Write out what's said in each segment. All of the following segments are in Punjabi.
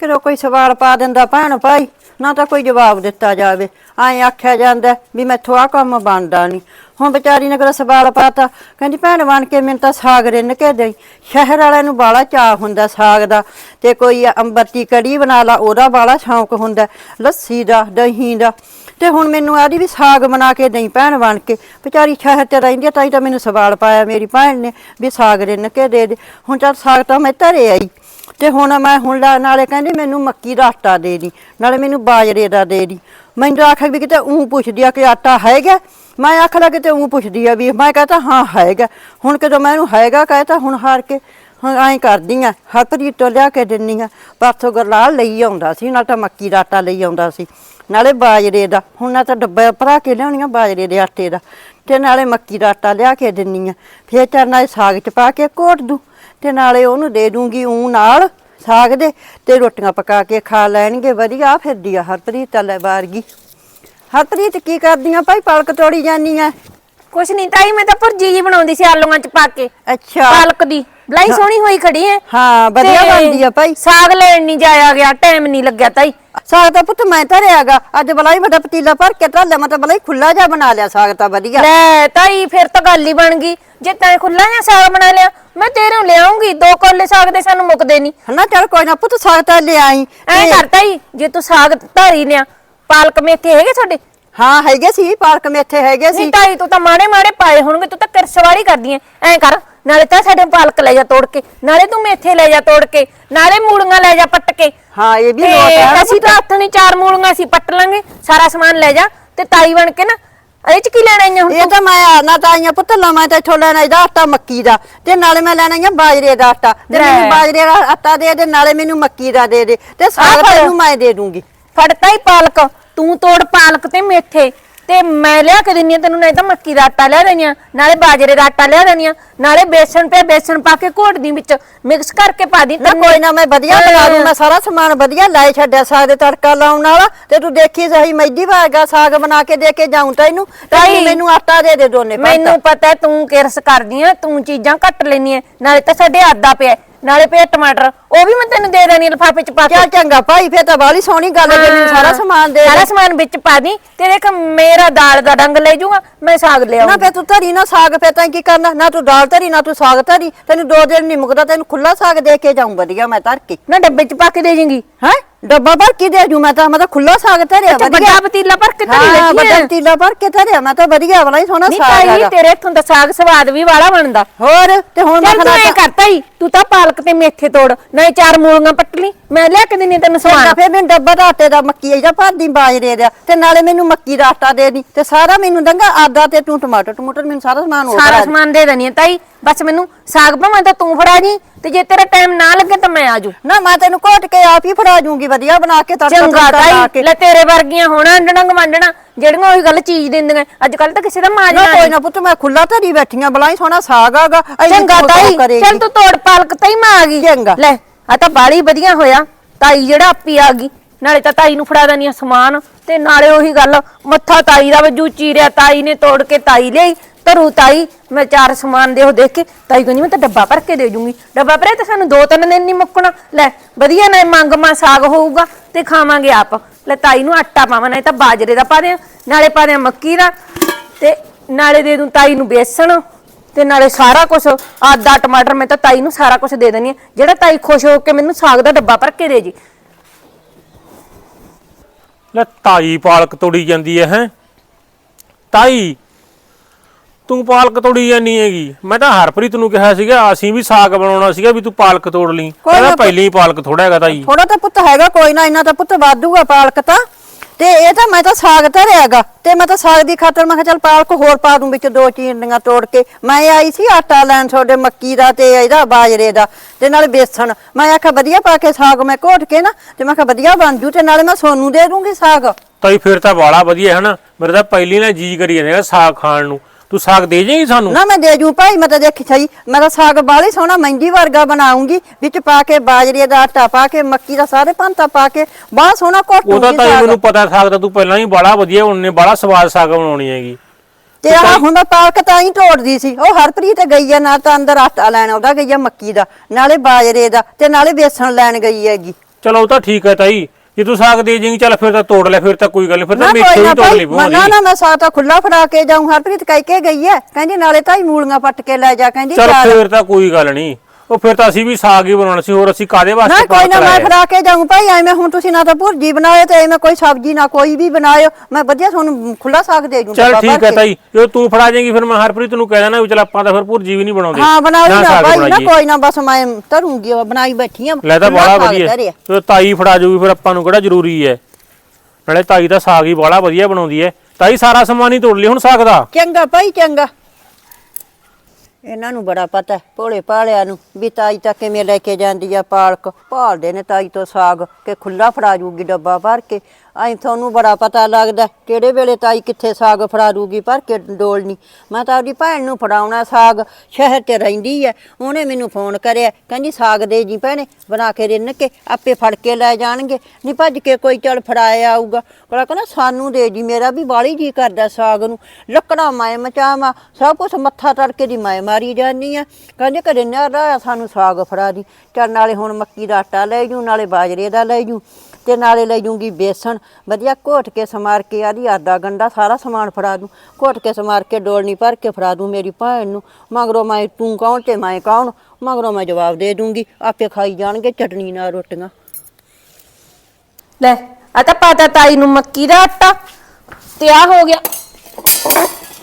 ਕਿਰੋ ਕੋਈ ਸਵਾਲ ਪਾ ਦਿੰਦਾ ਭੈਣ ਭਾਈ? ਨਾ ਤਾਂ ਕੋਈ ਜਵਾਬ ਦਿੱਤਾ ਜਾਵੇ। ਐਂ ਆਖਿਆ ਜਾਂਦਾ ਵੀ ਮੈਥੋਂ ਆ ਕੰਮ ਬਣਦਾ ਨਹੀਂ ਹੁਣ ਵਿਚਾਰੀ ਨੇ ਕਿਹੜਾ ਸਵਾਲ ਪਾਤਾ? ਕਹਿੰਦੀ, ਭੈਣ ਬਣ ਕੇ ਮੈਨੂੰ ਤਾਂ ਸਾਗ ਰਿੰਨ ਕੇ ਦੇਈ। ਸ਼ਹਿਰ ਵਾਲਿਆਂ ਨੂੰ ਬਾਲਾ ਚਾਹ ਹੁੰਦਾ ਸਾਗ ਦਾ। ਤੇ ਕੋਈ ਅੰਬਰਤੀ ਕੜੀ ਬਣਾ ਲਾ, ਉਹਦਾ ਬਾਲਾ ਸ਼ੌਂਕ ਹੁੰਦਾ। ਲੱਸੀ ਦਾ, ਦਹੀਂ ਦਾ। ਤੇ ਹੁਣ ਮੈਨੂੰ ਆਦੀ ਵੀ ਸਾਗ ਬਣਾ ਕੇ ਦੇਈ ਭੈਣ ਬਣ ਕੇ। ਵਿਚਾਰੀ ਸ਼ਹਿਰ ਤੇ ਰਹਿੰਦੀ ਆ, ਤਾਂ ਹੀ ਤਾਂ ਮੈਨੂੰ ਸਵਾਲ ਪਾਇਆ ਮੇਰੀ ਭੈਣ ਨੇ ਵੀ ਸਾਗ ਰਿੰਨ ਕੇ ਦੇ ਦੇ। ਹੁਣ ਚੱਲ ਸਾਗ ਤਾਂ ਮੈਂ ਧਰੇ ਆਈ। ਤੇ ਹੁਣ ਮੈਂ ਹੁਣ ਲਾ- ਨਾਲੇ ਕਹਿੰਦੀ ਮੈਨੂੰ ਮੱਕੀ ਦਾ ਆਟਾ ਦੇ ਦੀ, ਨਾਲੇ ਮੈਨੂੰ ਬਾਜਰੇ ਦਾ ਦੇ ਦੀ। ਮੈਨੂੰ ਤਾਂ ਆਖਿਆ ਵੀ ਕਿਤੇ ਉਹ ਪੁੱਛਦੀ ਆ ਕਿ ਆਟਾ ਹੈਗਾ? ਮੈਂ ਆਖ ਲਾ ਕਿਤੇ ਉਹ ਪੁੱਛਦੀ ਆ ਵੀ, ਮੈਂ ਕਹਤਾ ਹਾਂ ਹੈਗਾ। ਹੁਣ ਕਦੋਂ ਮੈਂ ਇਹਨੂੰ ਹੈਗਾ ਕਹਤਾ, ਹੁਣ ਹਾਰ ਕੇ ਹੁਣ ਐਂ ਕਰਦੀ ਆ ਹਰਪ੍ਰੀਤ ਤੋਂ ਲਿਆ ਕੇ ਦਿੰਨੀ ਆ ਪਰਸੋਂ ਗਰਲਾਲ ਲਈ ਆਉਂਦਾ ਸੀ, ਨਾਲ ਤਾਂ ਮੱਕੀ ਦਾ ਆਟਾ ਲਈ ਆਉਂਦਾ ਸੀ। ਨਾਲੇ ਬਾਜਰੇ ਦਾ, ਹੁਣ ਨਾ ਤਾਂ ਡੱਬੇ ਭਰਾ ਕੇ ਲਿਆਉਣੀਆਂ ਬਾਜਰੇ ਦੇ ਆਟੇ ਦਾ। ਤੇ ਨਾਲੇ ਮੱਕੀ ਦਾ ਆਟਾ ਲਿਆ ਕੇ ਦਿੰਨੀ ਆ ਫੇਰ ਚਾਰ ਇਹ ਸਾਗ ਚ ਪਾ ਕੇ ਘੋਟ ਦੂੰ। ਤੇ ਨਾਲੇ ਉਹਨੂੰ ਦੇ ਦੂੰਗੀ ਊਂ ਨਾਲ ਸਾਗ ਦੇ ਤੇ ਰੋਟੀਆਂ ਪਕਾ ਕੇ ਖਾ ਲੈਣਗੇ ਵਧੀਆ ਫਿਰਦੀ ਆ ਹਰਪ੍ਰੀਤ ਲੈ ਬਾਰਗੀ। ਹਰਪ੍ਰੀਤ ਕੀ ਕਰਦੀਆਂ ਭਾਈ ਪਲਕ ਤੋੜੀ ਜਾਂਦੀਆਂ? ਕੁਛ ਨਹੀਂ ਤਾਈ ਮੈਂ ਤਾਂ ਭੁਰਜੀ ਜੀ ਬਣਾਉਂਦੀ ਸੀ ਆਲੂਆਂ ਚ ਪਾ ਕੇ। ਅੱਛਾ। ਪਾਲਕ ਦੀ। ਬਲਾਈ ਸੋਹਣੀ ਹੋਈ ਖੜੀ ਐ। ਹਾਂ ਵਧੀਆ ਤੇ ਬਣਦੀ ਆ ਭਾਈ। ਸਾਗ ਲੈਣ ਨਹੀਂ ਜਾਇਆ ਗਿਆ ਟਾਈਮ ਨਹੀਂ ਲੱਗਿਆ ਤਾਈ। ਸਾਗ ਤਾਂ ਪੁੱਤ ਮੈਂ ਧਰਿਆਗਾ ਅੱਜ ਬਲਾਈ ਵੱਡਾ ਪਤੀਲਾ ਭਰ ਕੇ ਧਰ ਲਿਆ ਮੈਂ ਤਾਂ ਬਲਾਈ ਖੁੱਲਾ ਜਿਹਾ ਬਣਾ ਲਿਆ ਸਾਗ ਤਾਂ ਵਧੀਆ। ਲੈ ਤਾਈ ਫਿਰ ਤਾਂ ਗੱਲ ਹੀ ਬਣ ਗਈ। ਜੇ ਤੈਂ ਖੁੱਲਾ ਜਿਹਾ ਸਾਗ ਬਣਾ ਲਿਆ ਮੈਂ ਤੇਰੇ ਨੂੰ ਲਿਆਉਂਗੀ ਦੋ ਕੋਲੇ ਸਾਗ ਦੇ ਸਾਨੂੰ ਮੁੱਕਦੇ ਨਹੀਂ। ਹਨਾ ਚੱਲ ਕੋਈ ਨਾ ਪੁੱਤ ਸਾਗ ਤਾਂ ਲਿਆਈ ਐ ਕਰ ਤਾਈ ਜੇ ਤੂੰ ਸਾਗ ਧਾਰੀ ਲਿਆ ਪਾਲਕ ਮੇਥੇ ਹੈਗੇ ਤੁਹਾਡੇ? ਹਾਂ ਹੈਗੇ ਸੀ ਪਾਲਕ ਮੇਥੇ ਹੈਗੇ ਸੀ। ਨਹੀਂ ਤਾਈ ਤੂੰ ਤਾਂ ਮਾੜੇ ਮਾੜੇ ਪਾਏ ਹੋਣਗੇ ਤੂੰ ਤਾਂ ਕਿਰਸਵਾੜੀ ਕਰਦੀ ਐ। ਐ ਕਰ ਨਾਲੇ ਤਾਂ ਸਾਡੇ ਪਾਲਕ ਲੈ ਜਾ ਤੋੜ ਕੇ ਨਾਲੇ ਤੂੰ ਮੇਥੇ ਲੈ ਜਾ ਤੋੜ ਕੇ ਨਾਲੇ ਮੂਲੀਆਂ ਲੈ ਜਾ ਪੱਟ ਕੇ। ਹਾਂ ਇਹ ਵੀ ਤੇ ਲੋਟ ਹੈ ਅਸੀਂ ਤਾਂ ਹੱਥ ਨਹੀਂ ਚਾਰ ਮੂਲੀਆਂ ਅਸੀਂ ਪੱਟ ਲਾਂਗੇ ਸਾਰਾ ਸਮਾਨ ਲੈ ਜਾ ਤੇ ਤਾਈ ਬਣ ਕੇ ਨਾ ਇਹ ਚ ਕੀ ਲੈਣਾ ਆਈਆਂ ਹੁਣ ਇਹ ਤਾਂ? ਮੈਂ ਆਣਾ ਤਾਂ ਆਈਆਂ ਪੁੱਤ ਲਵਾਂ ਤੇ ਇੱਥੋਂ ਲੈਣਾ ਇਹਦਾ ਆਟਾ ਮੱਕੀ ਦਾ ਤੇ ਨਾਲੇ ਮੈਂ ਲੈਣਾ ਆਈਆਂ ਬਾਜਰੇ ਦਾ ਆਟਾ। ਤੇ। ਮੈਨੂੰ ਬਾਜਰੇ ਦਾ ਆਟਾ ਦੇ ਦੇ ਨਾਲੇ ਮੈਨੂੰ ਮੱਕੀ ਦਾ ਦੇ ਦੇ ਤੇ ਸਾਗ। ਤੈਨੂੰ ਮੈਂ ਦੇ ਦੂੰਗੀ। ਫੜਤਾ ਹੀ ਪਾਲਕ ਤੂੰ ਤੋੜ ਪਾਲਕ ਤੇ ਮੇਥੇ। ਤੇ ਮੈਂ ਲਿਆ ਕੇ ਦਿੰਨੀ ਆਂ ਤੈਨੂੰ ਨਹੀਂ ਤਾਂ ਮੱਕੀ ਦਾ ਆਟਾ ਲਿਆ ਦੇਣੀਆਂ ਨਾਲੇ ਬਾਜਰੇ ਦਾ ਆਟਾ ਲਿਆ ਦੇਣੀਆਂ ਨਾਲੇ ਬੇਸਣ ਤੇ ਬੇਸਣ ਪਾ ਕੇ ਘੋਟ ਦੀ ਵਿੱਚ ਮਿਕਸ ਕਰਕੇ ਪਾ ਦੀ ਨਾ ਕੋਈ ਨਾ ਮੈਂ ਵਧੀਆ ਬਣਾ ਦੂੰ ਮੈਂ ਸਾਰਾ ਸਮਾਨ ਵਧੀਆ ਲਾਇ ਛੱਡਿਆ ਸਾਗ ਦੇ ਤੜਕਾ ਲਾਉਣ ਵਾਲਾ ਤੇ ਤੂੰ ਦੇਖੀ ਸਹੀ ਮੈਦੀ ਵਾਗਾ ਸਾਗ ਬਣਾ ਕੇ ਦੇ ਕੇ ਜਾਉਂ ਤੇ ਤਾਈ, ਤੂੰ ਮੈਨੂੰ ਆਟਾ ਦੇ ਦੇ ਦੋਨੇ ਪਾਸਾ। ਮੈਨੂੰ ਪਤਾ ਤੂੰ ਕਿਰਸ ਕਰਦੀ ਆ ਤੂੰ ਚੀਜ਼ਾਂ ਘੱਟ ਲੈਣੀ ਐ ਨਾਲੇ ਤਾਂ ਸਾਡੇ ਆਦਾ ਪਿਆ। ਨਾਲੇ ਪਿਆ ਟਮਾਟਰ ਉਹ ਵੀ ਮੈਂ ਤੈਨੂੰ ਦੇ ਦੇਣੀ ਲਿਫਾਫੇ ਚ ਪਾ ਕੇ। ਚੱਲ ਚੰਗਾ ਭਾਈ ਫੇਰ ਤਾਂ ਬਾਲੀ ਸੋਹਣੀ ਗੱਲ ਹੈ ਮੈਨੂੰ ਸਾਰਾ ਸਮਾਨ ਦੇ ਸਾਰਾ ਸਮਾਨ ਵਿੱਚ ਪਾ ਦੀ ਤੇ ਦੇਖ ਮੇਰਾ ਦਾਲ ਦਾ ਡੰਗ ਲੈ ਜਾਊਗਾ ਮੈਂ ਸਾਗ ਲੈ ਨਾ ਆਉਂਗੀ ਫੇ ਤੂੰ ਧਰੀ ਨਾ ਸਾਗ ਫੇ ਤਾਂ ਕੀ ਕਰਨਾ? ਨਾ ਤੂੰ ਦਾਲ ਧਰੀ ਨਾ ਤੂੰ ਸਾਗ ਧਰੀ ਤੈਨੂੰ ਦੋ ਦਿਨ ਨਹੀਂ ਮੁਕਦਾ ਤੈਨੂੰ ਖੁੱਲਾ ਸਾਗ ਦੇ ਕੇ ਜਾਉਂ ਵਧੀਆ ਮੈਂ ਧਰ ਕੇ। ਨਾ ਡੱਬੇ ਚ ਪਾ ਕੇ ਦੇ ਜਾਏਂਗੀ। ਹੈ? ਡੱਬਾ ਭਰ ਕੇ ਦੇ ਜੂ ਮੈਂ ਤਾਂ ਮੈਂ ਤਾਂ ਖੁੱਲਾ ਸਾਗ ਧਰਿਆ ਅੱਛਾ, ਵਧੀਆ ਵੱਡਾ ਪਤੀਲਾ ਭਰ ਕੇ ਧਰੀ ਹਾਂ ਲੱਗੀ ਵੱਡਾ ਹੈ। ਪਤੀਲਾ ਭਰ ਕੇ ਧਰਿਆ ਮੈਂ ਤਾਂ ਵਧੀਆ ਵਾਲਾ ਹੀ ਸੋਹਣਾ ਨਹੀਂ ਸਾਗ ਤਾਈ ਹੈਗਾ ਤੇਰੇ ਹੱਥੋਂ ਦਾ ਸਾਗ ਸਵਾਦ ਵੀ ਵਾਲਾ ਬਣਦਾ ਹੋਰ ਤੇ ਹੁਣ ਮੈਂ ਚੱਲ ਤੂੰ ਐ ਖਾਣਾ ਕਰਤਾ ਹੀ ਤੂੰ ਤਾਂ ਪਾਲਕ ਤੇ ਮੇਥੇ ਤੋੜ ਨਹੀਂ ਚਾਰ ਮੂਲੀਆਂ ਪੱਟ ਲਈ ਮੈਂ ਲਿਆ ਕੇ ਦਿੰਨੀ ਤੈਨੂੰ ਸਮਾਨ ਸਮਾਨ ਫੇ ਮੈਨੂੰ ਡੱਬਾ ਦਾ ਆਟੇ ਦਾ ਮੱਕੀ ਇਹਦਾ ਭਰਦੀ ਬਾਜਰੇ ਦਾ ਤੇ ਨਾਲੇ ਮੈਨੂੰ ਮੱਕੀ ਦਾ ਆਟਾ ਦੇ ਦੀ ਤੇ ਸਾਰਾ ਮੈਨੂੰ ਦੰਗਾ ਆਦਾ ਤੇ ਤੂੰ ਟਮਾਟਰ ਟਮਾਟਰ ਮੈਨੂੰ ਸਾਰਾ ਸਮਾਨ ਹੋਰ ਸਾਰਾ ਦੇ। ਸਮਾਨ ਦੇ ਦੇਣੀ ਤਾਈ ਬਸ ਮੈਨੂੰ ਸਾਗ ਭਾਵੇਂ ਤਾਂ ਤੂੰ ਫੜਾ ਜੀ ਤੇ ਜੇ ਤੇਰਾ ਟਾਈਮ ਨਾ ਲੱਗੇ ਤਾਂ ਮੈਂ ਆਜੂ ਨਾ ਮੈਂ ਤੈਨੂੰ ਘੋਟ ਕੇ ਆਪ ਹੀ ਫੜਾ ਜੂੰਗੀ ਵਧੀਆ ਬਣਾ ਕੇ ਤੜਕਾ ਚੰਗਾ ਤੁੜਕਾ ਲਾ ਤਾਈ ਕੇ। ਲੈ ਤੇਰੇ ਵਰਗੀਆਂ ਹੋਣਾ ਡਣੰਗ ਮੰਡਣਾ ਜਿਹੜੀਆਂ ਉਹੀ ਗੱਲ ਚੀਜ਼ ਦਿੰਦੀਆਂ। ਅੱਜ ਕੱਲ ਤਾਂ ਕਿਸੇ ਦਾ ਮਾਜ ਨਾ ਨਾ ਕੋਈ ਨਾ ਪੁੱਤ ਮੈਂ ਖੁੱਲਾ ਧਰੀ ਬੈਠੀਆਂ ਬਲਾਈ ਸੋਹਣਾ ਸਾਗ ਆਗਾ ਚੰਗਾ ਤਾਈ ਚੱਲ ਤੂੰ ਤੋੜ ਪਾਲਕ ਤਾਈ ਮੈਂ ਆ ਗਈ। ਚੰਗਾ। ਲੈ ਆ ਤਾਂ ਬਾਲੀ ਵਧੀਆ ਹੋਇਆ। ਤਾਈ ਜਿਹੜਾ ਆਪੀ ਆ ਗਈ। ਨਾਲੇ ਤਾਂ ਤਾਈ ਨੂੰ ਫੜਾ ਦੇਣੀ ਆ ਸਮਾਨ। ਤੇ ਨਾਲੇ ਉਹੀ ਗੱਲ ਮੱਥਾ ਤਾਈ ਦਾ ਵਜੂ ਚੀਰਿਆ ਤਾਈ ਨੇ ਤੋੜ ਕੇ ਤਾਈ ਲਈ ਧਰੂ ਤਾਈ, ਮੈਂ ਚਾਰ ਸਮਾਨ ਦੇ ਉਹ ਦੇਖ ਕੇ, ਤਾਈ ਕਹਿੰਦੀ, ਮੈਂ ਤਾਂ ਡੱਬਾ ਭਰ ਕੇ ਦੇ ਜੂੰਗੀ। ਡੱਬਾ ਭਰੇ ਤਾਂ ਸਾਨੂੰ ਦੋ ਤਿੰਨ ਦਿਨ ਨਹੀਂ ਮੁੱਕਣਾ। ਲੈ, ਵਧੀਆ ਨਾ ਮੰਗ ਮਾ ਸਾਗ ਹੋਊਗਾ ਤੇ ਖਾਵਾਂਗੇ ਆਪ। ਲੈ, ਤਾਈ ਨੂੰ ਆਟਾ ਪਾਵਾਂ ਨਹੀਂ ਤਾਂ ਬਾਜਰੇ ਦਾ ਪਾ ਦਿਆਂ, ਨਾਲੇ ਪਾ ਦਿਆਂ ਮੱਕੀ ਦਾ ਤੇ ਨਾਲੇ ਦੇ ਦੂੰ ਤਾਈ ਨੂੰ ਬੇਸਣ ਤੇ ਨਾਲੇ ਸਾਰਾ ਕੁਝ ਆਦਾ ਟਮਾਟਰ ਮੈਂ ਤਾਂ ਤਾਈ ਨੂੰ ਸਾਰਾ ਕੁਝ ਦੇ ਦੇਣੀ ਆ ਜਿਹੜਾ ਤਾਈ ਖੁਸ਼ ਹੋ ਕੇ ਮੈਨੂੰ ਸਾਗ ਦਾ ਡੱਬਾ ਭਰ ਕੇ ਦੇ ਜੀ। ਲੈ, ਤਾਈ ਪਾਲਕ ਤੋੜੀ ਜਾਂਦੀ ਹੈ ਹੈ? ਤਾਈ ਤੂੰ ਪਾਲਕ ਤੋੜੀ ਜਾਨੀ ਹੈਗੀ। ਮੈਂ ਤਾਂ ਹਰਪ੍ਰੀਤ ਨੂੰ ਕਿਹਾ ਸੀਗਾ ਅਸੀਂ ਵੀ ਸਾਗ ਬਣਾਉਣਾ ਸੀਗਾ ਵੀ ਤੂੰ ਪਾਲਕ ਤੋੜ ਲਈ। ਕਹਿੰਦਾ ਪਹਿਲਾਂ ਹੀ ਪਾਲਕ ਥੋੜਾ ਹੈਗਾ ਤਾਈ। ਥੋੜਾ ਤਾਂ ਪੁੱਤ ਹੈਗਾ ਕੋਈ ਨਾ ਇੰਨਾ ਤਾਂ ਪੁੱਤ ਵਾਧੂਗਾ ਪਾਲਕ ਤਾਂ। ਤੇ ਇਹ ਤਾਂ ਮੈਂ ਤਾਂ ਸਾਗ ਧਰਿਆਗਾ ਤੇ ਮੈਂ ਤਾਂ ਸਾਗ ਦੀ ਖਾਤਰ ਮੈਂ ਕਿਹਾ ਚੱਲ ਪਾਲਕ ਹੋਰ ਪਾ ਦੂੰ ਵਿੱਚ ਦੋ ਚੀਰਨੀਆਂ ਤੋੜ ਕੇ। ਮੈਂ ਆਈ ਸੀ ਆਟਾ ਲੈਣ ਤੁਹਾਡੇ ਮੱਕੀ ਦਾ ਤੇ ਇਹਦਾ ਬਾਜਰੇ ਦਾ ਤੇ ਨਾਲ ਬੇਸਣ। ਮੈਂ ਆਖਿਆ ਵਧੀਆ ਪਾ ਕੇ ਸਾਗ ਮੈਂ ਘੋਟ ਕੇ ਨਾ ਤੇ ਮੈਂ ਕਿਹਾ ਵਧੀਆ ਬਣ ਜੂ ਤੇ ਨਾਲੇ ਮੈਂ ਸੋਨੂੰ ਦੇ ਦੂੰਗੀ ਸਾਗ। ਤਾਈ ਫਿਰ ਤਾਂ ਬਾਲਾ ਵਧੀਆ ਹੈ ਨਾ। ਮੇਰੇ ਤਾਂ ਪਹਿਲੀ ਨਾਲ ਜੀ ਕਰੀ ਜਾਂਦਾ ਸਾਗ ਖਾਣ ਨੂੰ। ਤੂੰ ਸਾਗ ਦੇ ਜਾਏਂਗੀ ਸਾਨੂੰ? ਨਾ ਮੈਂ ਦੇ ਜੂ ਭਾਈ ਮੈਂ ਤਾਂ ਦੇਖੀ ਸਹੀ। ਮੈਂ ਤਾਂ ਸਾਗ ਬਾਲੀ ਸੋਹਣਾ ਮਹਿੰਦੀ ਵਰਗਾ ਬਣਾਉਂਗੀ। ਵਿੱਚ ਪਾ ਕੇ ਬਾਜਰੇ ਦਾ ਆਟਾ ਪਾ ਕੇ ਮੱਕੀ ਦਾ ਸਾਰੇ ਪੰਤਾ ਪਾ ਕੇ ਬਾਹਲਾ ਸੋਹਣਾ ਘੋਟੂਗੀ ਉਹਦਾ ਸਾਗ। ਮੈਨੂੰ ਪਤਾ ਸਾਗ ਦਾ ਤੂੰ ਪਹਿਲਾਂ ਹੀ ਬਾਲਾ ਵਧੀਆ ਉਹਨੇ ਬਾਲਾ ਸਵਾਦ ਸਾਗ ਬਣਾਉਣੀ ਹੈਗੀ। ਤੇ ਆ ਹੁਣ ਮੈਂ ਪਾਲਕ ਤਾਂ ਹੀ ਤੋੜਦੀ ਸੀ। ਉਹ ਹਰਪ੍ਰੀਤ ਗਈ ਆ ਨਾ ਤਾਂ ਅੰਦਰ ਆਟਾ ਲੈਣ ਉਹਦਾ ਗਈ ਆ ਮੱਕੀ ਦਾ ਨਾਲੇ ਬਾਜਰੇ ਦਾ ਤੇ ਨਾਲੇ ਬੇਸਣ ਲੈਣ ਗਈ ਹੈਗੀ। ਚਲੋ ਉਹ ਤਾਂ ਠੀਕ ਹੈ ਤਾਈ। ਜੇ ਤੂੰ ਸਾਗ ਦੇ ਜਿੰਗੀ ਚੱਲ ਫਿਰ ਤਾਂ ਤੋੜ ਲੈ ਫਿਰ ਤਾਂ ਕੋਈ ਗੱਲ ਨਹੀਂ ਫਿਰ ਤਾਂ ਮੇਥੇ ਵੀ ਤੋੜ ਲਈ ਭਾਈ ਨਾ ਨਾ ਮੈਂ ਸਾਗ ਤਾਂ ਖੁੱਲਾ ਫੜਾ ਕੇ ਜਾਉਂ ਹਰਪ੍ਰੀਤ ਕਹਿ ਕੇ ਗਈ ਐ ਕਹਿੰਦੀ ਨਾਲੇ ਤਾਈ ਮੂਲੀਆਂ ਪੱਟ ਕੇ ਲੈ ਜਾ ਕਹਿੰਦੀ ਚਲ ਫਿਰ ਤਾਂ ਕੋਈ ਗੱਲ ਨਹੀਂ ਉਹ ਫਿਰ ਤਾਂ ਅਸੀਂ ਵੀ ਸਾਗ ਹੀ ਬਣਾਉਣਾ ਸੀ ਹੋਰ ਅਸੀਂ ਕਾਦੇ ਨਾ ਵਾਸਤੇ ਕੋਈ ਨਾ ਮੈਂ? ਫੜਾ ਕੇ ਜਾਉਂ ਭਾਈ ਐਵੇਂ ਹੁਣ ਤੁਸੀਂ ਨਾ ਤਾਂ ਭੁਰਜੀ ਬਣਾਏ ਤੇ ਐਵੇਂ ਕੋਈ ਸਬਜ਼ੀ ਨਾ ਕੋਈ ਵੀ ਬਣਾਇਓ। ਮੈਂ ਵਧੀਆ ਤੁਹਾਨੂੰ ਖੁੱਲਾ ਸਾਗ ਦੇ ਜੂੰ ਚੱਲ ਠੀਕ ਹੈ ਤਾਈ ਜੇ ਤੂੰ ਫੜਾ ਜਾਏਗੀ ਫਿਰ ਮੈਂ ਹਰਪ੍ਰੀਤ ਨੂੰ ਕਹਿ ਦੇਣਾ ਵੀ ਚਲ ਆਪਾਂ ਤਾਂ ਫਿਰ ਭੁਰਜੀ ਵੀ ਨਹੀਂ ਬਣਾਉਂਦੇ। ਹਾਂ ਬਣਾਓ ਨਾ ਸਾਗ ਭਾਈ ਨਾ ਬਣਾਈਏ। ਕੋਈ ਨਾ ਬਸ ਮੈਂ ਧਰੂੰਗੀ ਉਹ ਬਣਾਈ ਬੈਠੀ ਆ। ਲੈ ਤਾਂ ਸਾਗ ਵਧੀਆ। ਤੇ ਤਾਈ ਫੜਾ ਜੂਗੀ ਫਿਰ ਆਪਾਂ ਨੂੰ ਕਿਹੜਾ ਜ਼ਰੂਰੀ ਹੈ? ਨਾਲੇ ਤਾਈ ਦਾ ਸਾਗ ਹੀ ਬੜਾ ਵਧੀਆ ਬਣਾਉਂਦੀ ਹੈ। ਤਾਈ ਸਾਰਾ ਸਮਾਨ ਹੀ ਤੋੜ ਲਈ ਹੁਣ ਸਾਗ ਦਾ। ਚੰਗਾ ਭਾਈ ਚੰਗਾ। ਇਹਨਾਂ ਨੂੰ ਬੜਾ ਪਤਾ ਹੈ, ਭੋਲੇ ਭਾਲਿਆਂ ਨੂੰ ਵੀ ਤਾਈ ਤਾਂ ਕਿਵੇਂ ਲੈ ਕੇ ਜਾਂਦੀ ਆ ਪਾਲਕ। ਭਾਲਦੇ ਨੇ ਤਾਈ ਤੋਂ ਸਾਗ ਕਿ ਖੁੱਲਾ ਫੜਾ ਜੂਗੀ ਡੱਬਾ ਭਰ ਕੇ। ਐਂ ਤੁਹਾਨੂੰ ਬੜਾ ਪਤਾ ਲੱਗਦਾ ਕਿਹੜੇ ਵੇਲੇ ਤਾਈ ਕਿੱਥੇ ਸਾਗ ਫੜਾ ਦੂਗੀ ਭਰ ਕੇ ਡੋਲਣੀ ਮੈਂ ਤਾਂ ਆਪਦੀ ਭੈਣ ਨੂੰ ਫੜਾਉਣਾ ਸਾਗ ਸ਼ਹਿਰ 'ਚ ਰਹਿੰਦੀ ਐ ਉਹਨੇ ਮੈਨੂੰ ਫੋਨ ਕਰਿਆ ਕਹਿੰਦੀ ਸਾਗ ਦੇ ਜੀ ਭੈਣੇ ਬਣਾ ਕੇ ਰਿੰਨ ਕੇ ਆਪੇ ਫੜ ਕੇ ਲੈ ਜਾਣਗੇ। ਨਹੀਂ ਭੱਜ ਕੇ ਕੋਈ ਚੱਲ ਫੜਾਇਆ ਆਊਗਾ। ਕੋਲਾ ਕਹਿੰਦਾ ਸਾਨੂੰ ਦੇ ਜੀ ਮੇਰਾ ਵੀ ਬਾਲੀ ਜੀ ਕਰਦਾ ਸਾਗ ਨੂੰ। ਲੱਕੜਾਂ ਮੈਂ ਮਚਾਵਾਂ ਸਭ ਕੁਝ ਮੱਥਾ ਤੜਕੇ ਦੀ ਮੈਂ ਮਾਰੀ ਜਾਨੀ ਆ। ਕਹਿੰਦੇ ਕਦੇ ਨਾ ਸਾਨੂੰ ਸਾਗ ਫੜਾ ਦੀ। ਚੱਲ ਨਾਲੇ ਹੁਣ ਮੱਕੀ ਦਾ ਆਟਾ ਲੈ ਜੂ, ਨਾਲੇ ਬਾਜਰੇ ਦਾ ਲੈ ਜੂ ਤੇ ਨਾਲੇ ਲੈ ਜੂੰਗੀ ਬੇਸਣ। ਵਧੀਆ ਘੋਟ ਕੇ ਸਮਾਰ ਕੇ ਆਦੀ ਆਦਾ ਗੰਡਾ ਸਾਰਾ ਸਮਾਨ ਫੜਾ ਦੂੰ। ਘੋਟ ਕੇ ਸਮਾਰ ਕੇ ਡੋਲਣੀ ਭਰ ਕੇ ਫੜਾ ਦੂੰ ਮੇਰੀ ਭੈਣ ਨੂੰ। ਮਗਰੋਂ ਮੈਂ ਤੂੰ ਕੌਣ ਤੇ ਮੈਂ ਕੌਣ? ਮਗਰੋਂ ਮੈਂ ਜਵਾਬ ਦੇ ਦੂੰਗੀ। ਆਪੇ ਖਾਈ ਜਾਣਗੇ ਚਟਨੀ ਨਾਲ ਰੋਟੀਆਂ। ਲੈ, ਆ ਤਾਂ ਪਾਤਾ ਤਾਈ ਨੂੰ ਮੱਕੀ ਦਾ ਆਟਾ। ਤੇ ਆ ਹੋ ਗਿਆ।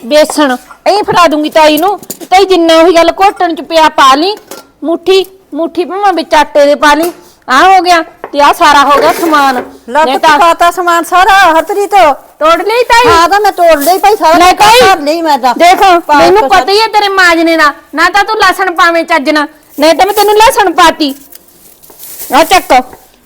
ਬੇਸਣ। ਐਂ ਫੜਾ ਦੂੰਗੀ ਤਾਈ ਨੂੰ। ਤਾਈ ਜਿੰਨਾ ਉਹੀ ਗੱਲ ਘੋਟਣ ਚ ਪਿਆ ਪਾ ਲਈ। ਮੁੱਠੀ ਮੁੱਠੀ ਭਾਵੇਂ ਵਿੱਚ ਆਟੇ ਦੇ ਪਾ ਲਈ। ਆ ਹੋ ਗਿਆ ਤੇ ਆ ਸਾਰਾ ਹੋ ਗਿਆ ਸਮਾਨ। ਲੱਤ ਤਾਂ ਪਾਤਾ ਸਮਾਨ ਸਾਰਾ ਹਤਰੀ ਤੋਂ ਤੋੜ ਲਈ ਤਾਈ? ਹਾਂ ਤਾਂ ਮੈਂ ਤੋੜ ਲਈ ਭਾਈ ਸਾਰਾ ਲੈ ਤਾਈ। ਕਰ ਲਈ ਮੈਂ ਤਾਂ ਦੇਖ ਪਾ ਮੈਨੂੰ ਪਤਾ ਹੀ ਹੈ ਤੇਰੇ ਮਾਜਨੇ ਦਾ। ਨਾ ਤਾਂ ਤੂੰ ਲਸਣ ਪਾਵੇਂ ਚੱਜ ਨਾ ਨਹੀਂ ਤਾਂ ਮੈਂ ਤੈਨੂੰ ਲਸਣ ਪਾਤੀ। ਆ ਚੱਕ।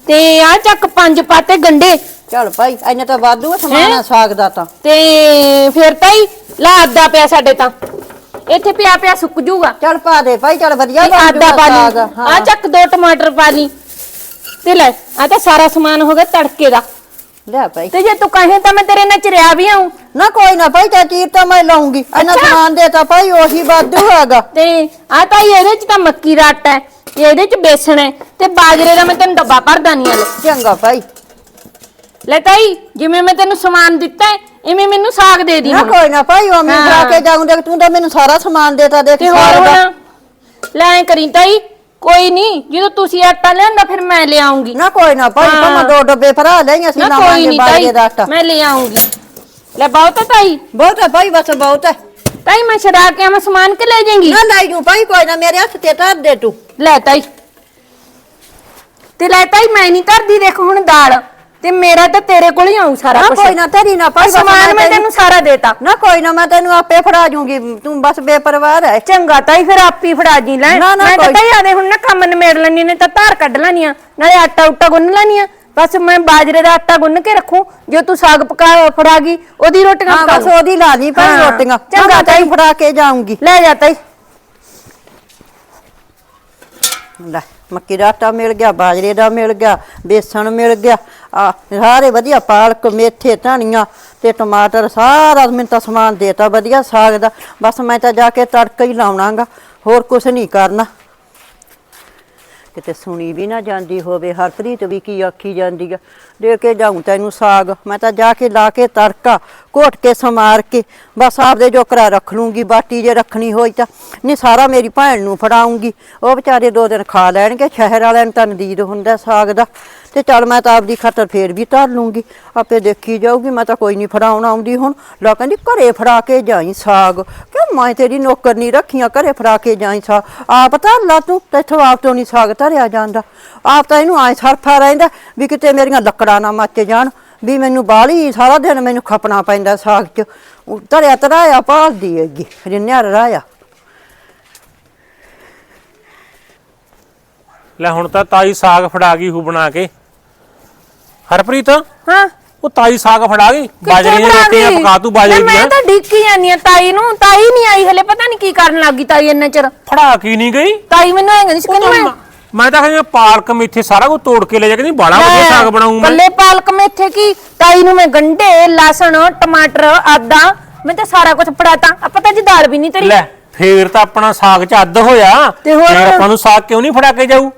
ਤੇ ਆ ਚੱਕ ਪੰਜ ਪਾਤੇ ਗੰਡੇ। ਚੱਲ ਭਾਈ ਇੰਨੇ ਤਾਂ ਵਾਧੂ ਆ ਸਮਾਨ ਆ ਹੈਂ? ਸਾਗ ਦਾ ਤਾਂ। ਤੇ ਫਿਰ ਤਾਈ ਲਾ ਪਿਆ ਸਾਡੇ ਤਾਂ। ਇੱਥੇ ਪਿਆ ਪਿਆ ਸੁੱਕ ਜੂਗਾ। ਚੱਲ ਪਾ ਦੇ ਭਾਈ ਚੱਲ ਵਧੀਆ ਬਣ ਆਦਾ ਜੂਗਾ ਪਾ ਸਾਗ ਲਈ ਹਾਂ। ਆ ਚੱਕ ਦੋ ਟਮਾਟਰ ਪਾ ਲਈ। ਤੇ ਲੈ ਆ ਤਾਂ ਸਾਰਾ ਸਮਾਨ ਹੋ ਗਿਆ ਤੜਕੇ ਦਾ। ਲੈ ਭਾਈ। ਤੇ ਜੇ ਤੂੰ ਕਹੇ ਤਾਂ ਮੈਂ ਤੇਰੇ ਨਾਲ ਚਰਿਆ ਵੀ ਆਉਂ ਨਾ ਕੋਈ ਨਾ ਭਾਈ ਤਾਂ ਚੀਰ ਤਾਂ ਮੈਂ ਲਾਉਂਗੀ ਅੱਛਾ। ਸਮਾਨ ਦੇ ਤਾਂ ਭਾਈ ਉਹੀ ਵਾਧੂ ਹੈਗਾ। ਤੇ ਆ ਤਾਂ ਇਹਦੇ ਚ ਤਾਂ ਮੱਕੀ ਦਾ ਆਟਾ ਹੈ। ਇਹਦੇ ਚ ਬੇਸਣ ਹੈ। ਤੇ ਬਾਜਰੇ ਦਾ ਮੈਂ ਤੈਨੂੰ ਡੱਬਾ ਭਰ ਦਾਨੀ ਆ ਚੰਗਾ ਭਾਈ। ਲੈ ਤਾਈ ਜਿਵੇਂ ਮੈਂ ਤੈਨੂੰ ਸਮਾਨ ਦਿੱਤਾ ਹੈ, ਇਵੇਂ ਮੈਨੂੰ ਸਾਗ ਦੇ ਦੀ ਨਾ ਹੁਣ। ਕੋਈ ਨਾ ਭਾਈ ਉਹ ਮੈਂ ਹਾਂ। ਬਣਾ ਕੇ ਜਾਊਂ ਦੇਖ ਤੂੰ ਤਾਂ ਮੈਨੂੰ ਸਾਰਾ ਸਮਾਨ ਦੇਤਾ ਦੇਖ ਤੇ ਹੋਰ ਦਾ। ਹੁਣ? ਲੈ ਐਂ ਕਰੀ ਤਾਈ ਕੋਈ ਨਹੀਂ ਜਦੋਂ ਤੁਸੀਂ ਆਟਾ ਲਿਆਂਦਾ ਫਿਰ ਮੈਂ ਲਿਆਉਂਗੀ ਨਾ ਕੋਈ ਨਾ ਭਾਈ ਹਾਂ। ਭਾਵੇਂ ਦੋ ਡੱਬੇ ਭਰਾ ਲਈ ਅਸੀਂ ਨਾ ਕੋਈ ਲਾਵਾਂਗੇ ਨਹੀਂ ਤਾਈ ਦਾ ਆਟਾ। ਮੈਂ ਲਿਆਉਂਗੀ ਲੈ ਬਹੁਤ ਹੈ ਤਾਈ। ਬਹੁਤ ਹੈ ਭਾਈ ਬਸ ਬਹੁਤ ਹੈ। ਤਾਈ ਮੈਂ ਛਡਾ ਕੇ ਆਵਾਂ ਸਮਾਨ ਕਿ ਲੈ ਜਾਏਂਗੀ? ਨਾ ਲੈ ਜੂ ਭਾਈ ਕੋਈ ਨਾ ਮੇਰੇ ਹੱਥ ਤੇ ਧਰ ਦੇ ਤੂੰ। ਲੈ ਤਾਈ। ਤੇ ਲੈ ਤਾਈ ਮੈਂ ਨਹੀਂ ਧਰਦੀ ਦੇਖ ਹੁਣ ਦਾਲ। ਤੇ ਮੇਰਾ ਤਾਂ ਤੇਰੇ ਕੋਲ ਹੀ ਆਉਂ ਸਾਰਾ ਨਾ ਕੁਝ ਕੋਈ ਨਾ ਧਰੀ ਨਾ ਭਾਈ ਬਸ ਸਮਾਨ ਮੈਂ ਤੈਨੂੰ- ਸਾਰਾ ਦੇਤਾ। ਨਾ ਕੋਈ ਨਾ ਮੈਂ ਤੈਨੂੰ ਆਪੇ ਫੜਾ ਜੂੰਗੀ। ਤੂੰ ਬਸ ਬੇਪਰਵਾਹ ਰਹਿ। ਚੰਗਾ ਤਾਈ ਫਿਰ ਆਪੀ ਫੜਾ ਜੀ ਲੈ। ਨਾ, ਨਾ, ਮੈਂ ਤਾਂ ਕੋਈ- ਤਾਈ ਆਦੇ ਹੁਣ ਨਾ ਕੰਮ ਨਿਮੇੜ ਲੈਣੀ ਨੇ ਤਾਂ ਧਾਰ ਕੱਢ ਲੈਣੀ ਆ ਨਾਲੇ ਆਟਾ ਉਟਾ ਗੁੰਨ ਲੈਣੀ ਆ ਬਸ ਮੈਂ ਬਾਜਰੇ ਦਾ ਆਟਾ ਗੁੰਨ ਕੇ ਰੱਖੂ ਜੋ ਤੂੰ ਸਾਗ ਪਕਾ ਫੜਾ ਗਈ ਉਹਦੀ ਰੋਟੀਆਂ ਹਾਂ ਬਸ। ਉਹਦੀ ਲਾ ਦੀ ਭਾਈ ਹਾਂ, ਰੋਟੀਆਂ। ਚੰਗਾ ਚੰਗਾ ਤਾਈ। ਤੈਨੂੰ ਫੜਾ ਕੇ ਜਾਊਂਗੀ। ਲੈ ਜਾ ਤਾਈ ਲੈ। ਮੱਕੀ ਦਾ ਆਟਾ ਮਿਲ ਗਿਆ, ਬਾਜਰੇ ਦਾ ਮਿਲ ਗਿਆ, ਬੇਸਣ ਮਿਲ ਗਿਆ। ਆ, ਸਾਰੇ ਵਧੀਆ ਪਾਲਕ, ਮੇਥੇ, ਧਨੀਆ ਤੇ ਟਮਾਟਰ ਸਾਰਾ ਮੈਨੂੰ ਤਾਂ ਸਮਾਨ ਦੇਤਾ, ਵਧੀਆ ਸਾਗ ਦਾ। ਬਸ ਮੈਂ ਤਾਂ ਜਾ ਕੇ ਤੜਕਾ ਹੀ ਲਾਉਣਾਗਾ, ਹੋਰ ਕੁਝ ਨਹੀਂ ਕਰਨਾ। ਕਿਤੇ ਸੁਣੀ ਵੀ ਨਾ ਜਾਂਦੀ ਹੋਵੇ, ਹਰਪ੍ਰੀਤ ਵੀ ਕੀ ਆਖੀ ਜਾਂਦੀ ਆ, ਦੇ ਕੇ ਜਾਉਂ ਤੈਨੂੰ ਸਾਗ, ਮੈਂ ਤਾਂ ਜਾ ਕੇ ਲਾ ਕੇ ਤੜਕਾ, ਘੋਟ ਕੇ ਸਮਾਰ ਕੇ, ਬਸ ਆਪਦੇ ਜੋਕਰਾ ਰੱਖ ਲੂੰਗੀ, ਬਾਟੀ ਜੇ ਰੱਖਣੀ ਹੋਈ ਤਾਂ ਨਹੀਂ ਸਾਰਾ ਮੇਰੀ ਭੈਣ ਨੂੰ ਫੜਾਉਂਗੀ, ਉਹ ਵਿਚਾਰੇ ਦੋ ਦਿਨ ਖਾ ਲੈਣਗੇ, ਸ਼ਹਿਰ ਵਾਲਿਆਂ ਨੂੰ ਤਾਂ ਨਦੀਦ ਹੁੰਦਾ ਸਾਗ ਦਾ, ਤੇ ਚੱਲ ਮੈਂ ਤਾਂ ਆਪਦੀ ਖਾਤਰ ਫੇਰ ਵੀ ਧਰ ਲੂੰਗੀ, ਆਪੇ ਦੇਖੀ ਜਾਊਗੀ, ਮੈਂ ਤਾਂ ਕੋਈ ਨਹੀਂ ਫੜਾਉਣ ਆਉਂਦੀ ਹੁਣ ਲਾ ਕਹਿੰਦੀ ਘਰੇ ਫੜਾ ਕੇ ਜਾਈ ਸਾਗ ਕਿਉਂ ਮੈਂ ਤੇਰੀ ਨੌਕਰ ਨਹੀਂ ਰੱਖੀਆਂ? ਘਰੇ ਫੜਾ ਕੇ ਜਾਈ ਸਾਗ ਆਪ ਧਰ ਲਾ ਤੂੰ ਤੈਥੋਂ ਆਪ ਤੋਂ ਨਹੀਂ ਸਾਗ ਧਰਿਆ ਜਾਂਦਾ। ਆਪ ਤਾਂ ਇਹਨੂੰ ਐ ਸਰਫਾ ਰਹਿੰਦਾ ਵੀ ਕਿਤੇ ਮੇਰੀਆਂ ਲੱਕੜਾਂ ਨਾ ਮੱਚ ਜਾਣ ਵੀ ਮੈਨੂੰ ਬਾਹਲੀ ਸਾਰਾ ਦਿਨ ਮੈਨੂੰ ਖਪਣਾ ਪੈਂਦਾ ਸਾਗ 'ਚ। ਉਹ ਧਰਿਆ ਤਰਾਇਆ ਭਾਲਦੀ ਹੈਗੀ ਰਿੰਨਿਆ ਰਾਇਆ ਲੈ ਹੁਣ ਤਾਂ ਤਾਈ ਸਾਗ ਫੜਾ ਗਈ ਹੂ ਬਣਾ ਕੇ। ਹਰਪ੍ਰੀਤ? ਹਾਂ। ਉਹ ਤਾਈ ਸਾਗ ਫੜਾ ਗਈ ਬਾਜਰੇ ਦੀਆਂ ਰੋਟੀਆਂ ਪਕਾ ਤੂੰ? ਬਾਜਰੇ ਮੈਂ ਦੀਆਂ ਤਾਂ ਡਿੱਕੀ ਜਾਂਦੀ ਆ ਤਾਈ ਨੂੰ ਤਾਈ ਨਹੀਂ ਆਈ ਹਲੇ ਪਤਾ ਨਹੀਂ ਕੀ ਕਰਨ ਲੱਗੀ ਤਾਈ ਇੰਨਾ ਚਿਰ। ਫੜਾ ਕੀ ਨਹੀਂ ਗਈ? ਤਾਈ ਮੈਨੂੰ ਐਂ ਕਹਿੰਦੀ ਸੀ ਕਹਿੰਦੀ ਤਾਂ ਮੈਂ ਮੈਂ- ਮੈਂ ਤਾਂ ਕਹਿੰਦੀ ਪਾਲਕ ਮੇਥੇ ਸਾਰਾ ਕੁਝ ਤੋੜ ਕੇ ਲੈ ਜਾ ਕਹਿੰਦੀ ਬੜਾ ਵਧੀਆ ਸਾਗ ਬਣਾਉਂ ਮੈਂ। ਕੱਲੇ ਪਾਲਕ ਮੇਥੇ ਕੀ? ਤਾਈ ਨੂੰ ਮੈਂ ਗੰਢੇ ਲਸਣ ਟਮਾਟਰ ਆਦਾ ਮੈਂ ਤਾਂ ਸਾਰਾ ਕੁਝ ਫੜਾਤਾ। ਆ ਪਤਾ ਜੀ ਦਾਲ ਵੀ ਨਹੀਂ ਤੇਰੀ ਲੈ ਫੇਰ ਤਾਂ ਆਪਣਾ ਸਾਗ ਚ ਅੱਧ ਹੋਇਆ। ਤੇ ਹੋਰ? ਆਪਾਂ ਨੂੰ ਸਾਗ ਕਿਉਂ ਨਹੀਂ ਫੜਾ ਕੇ ਜਾਊ?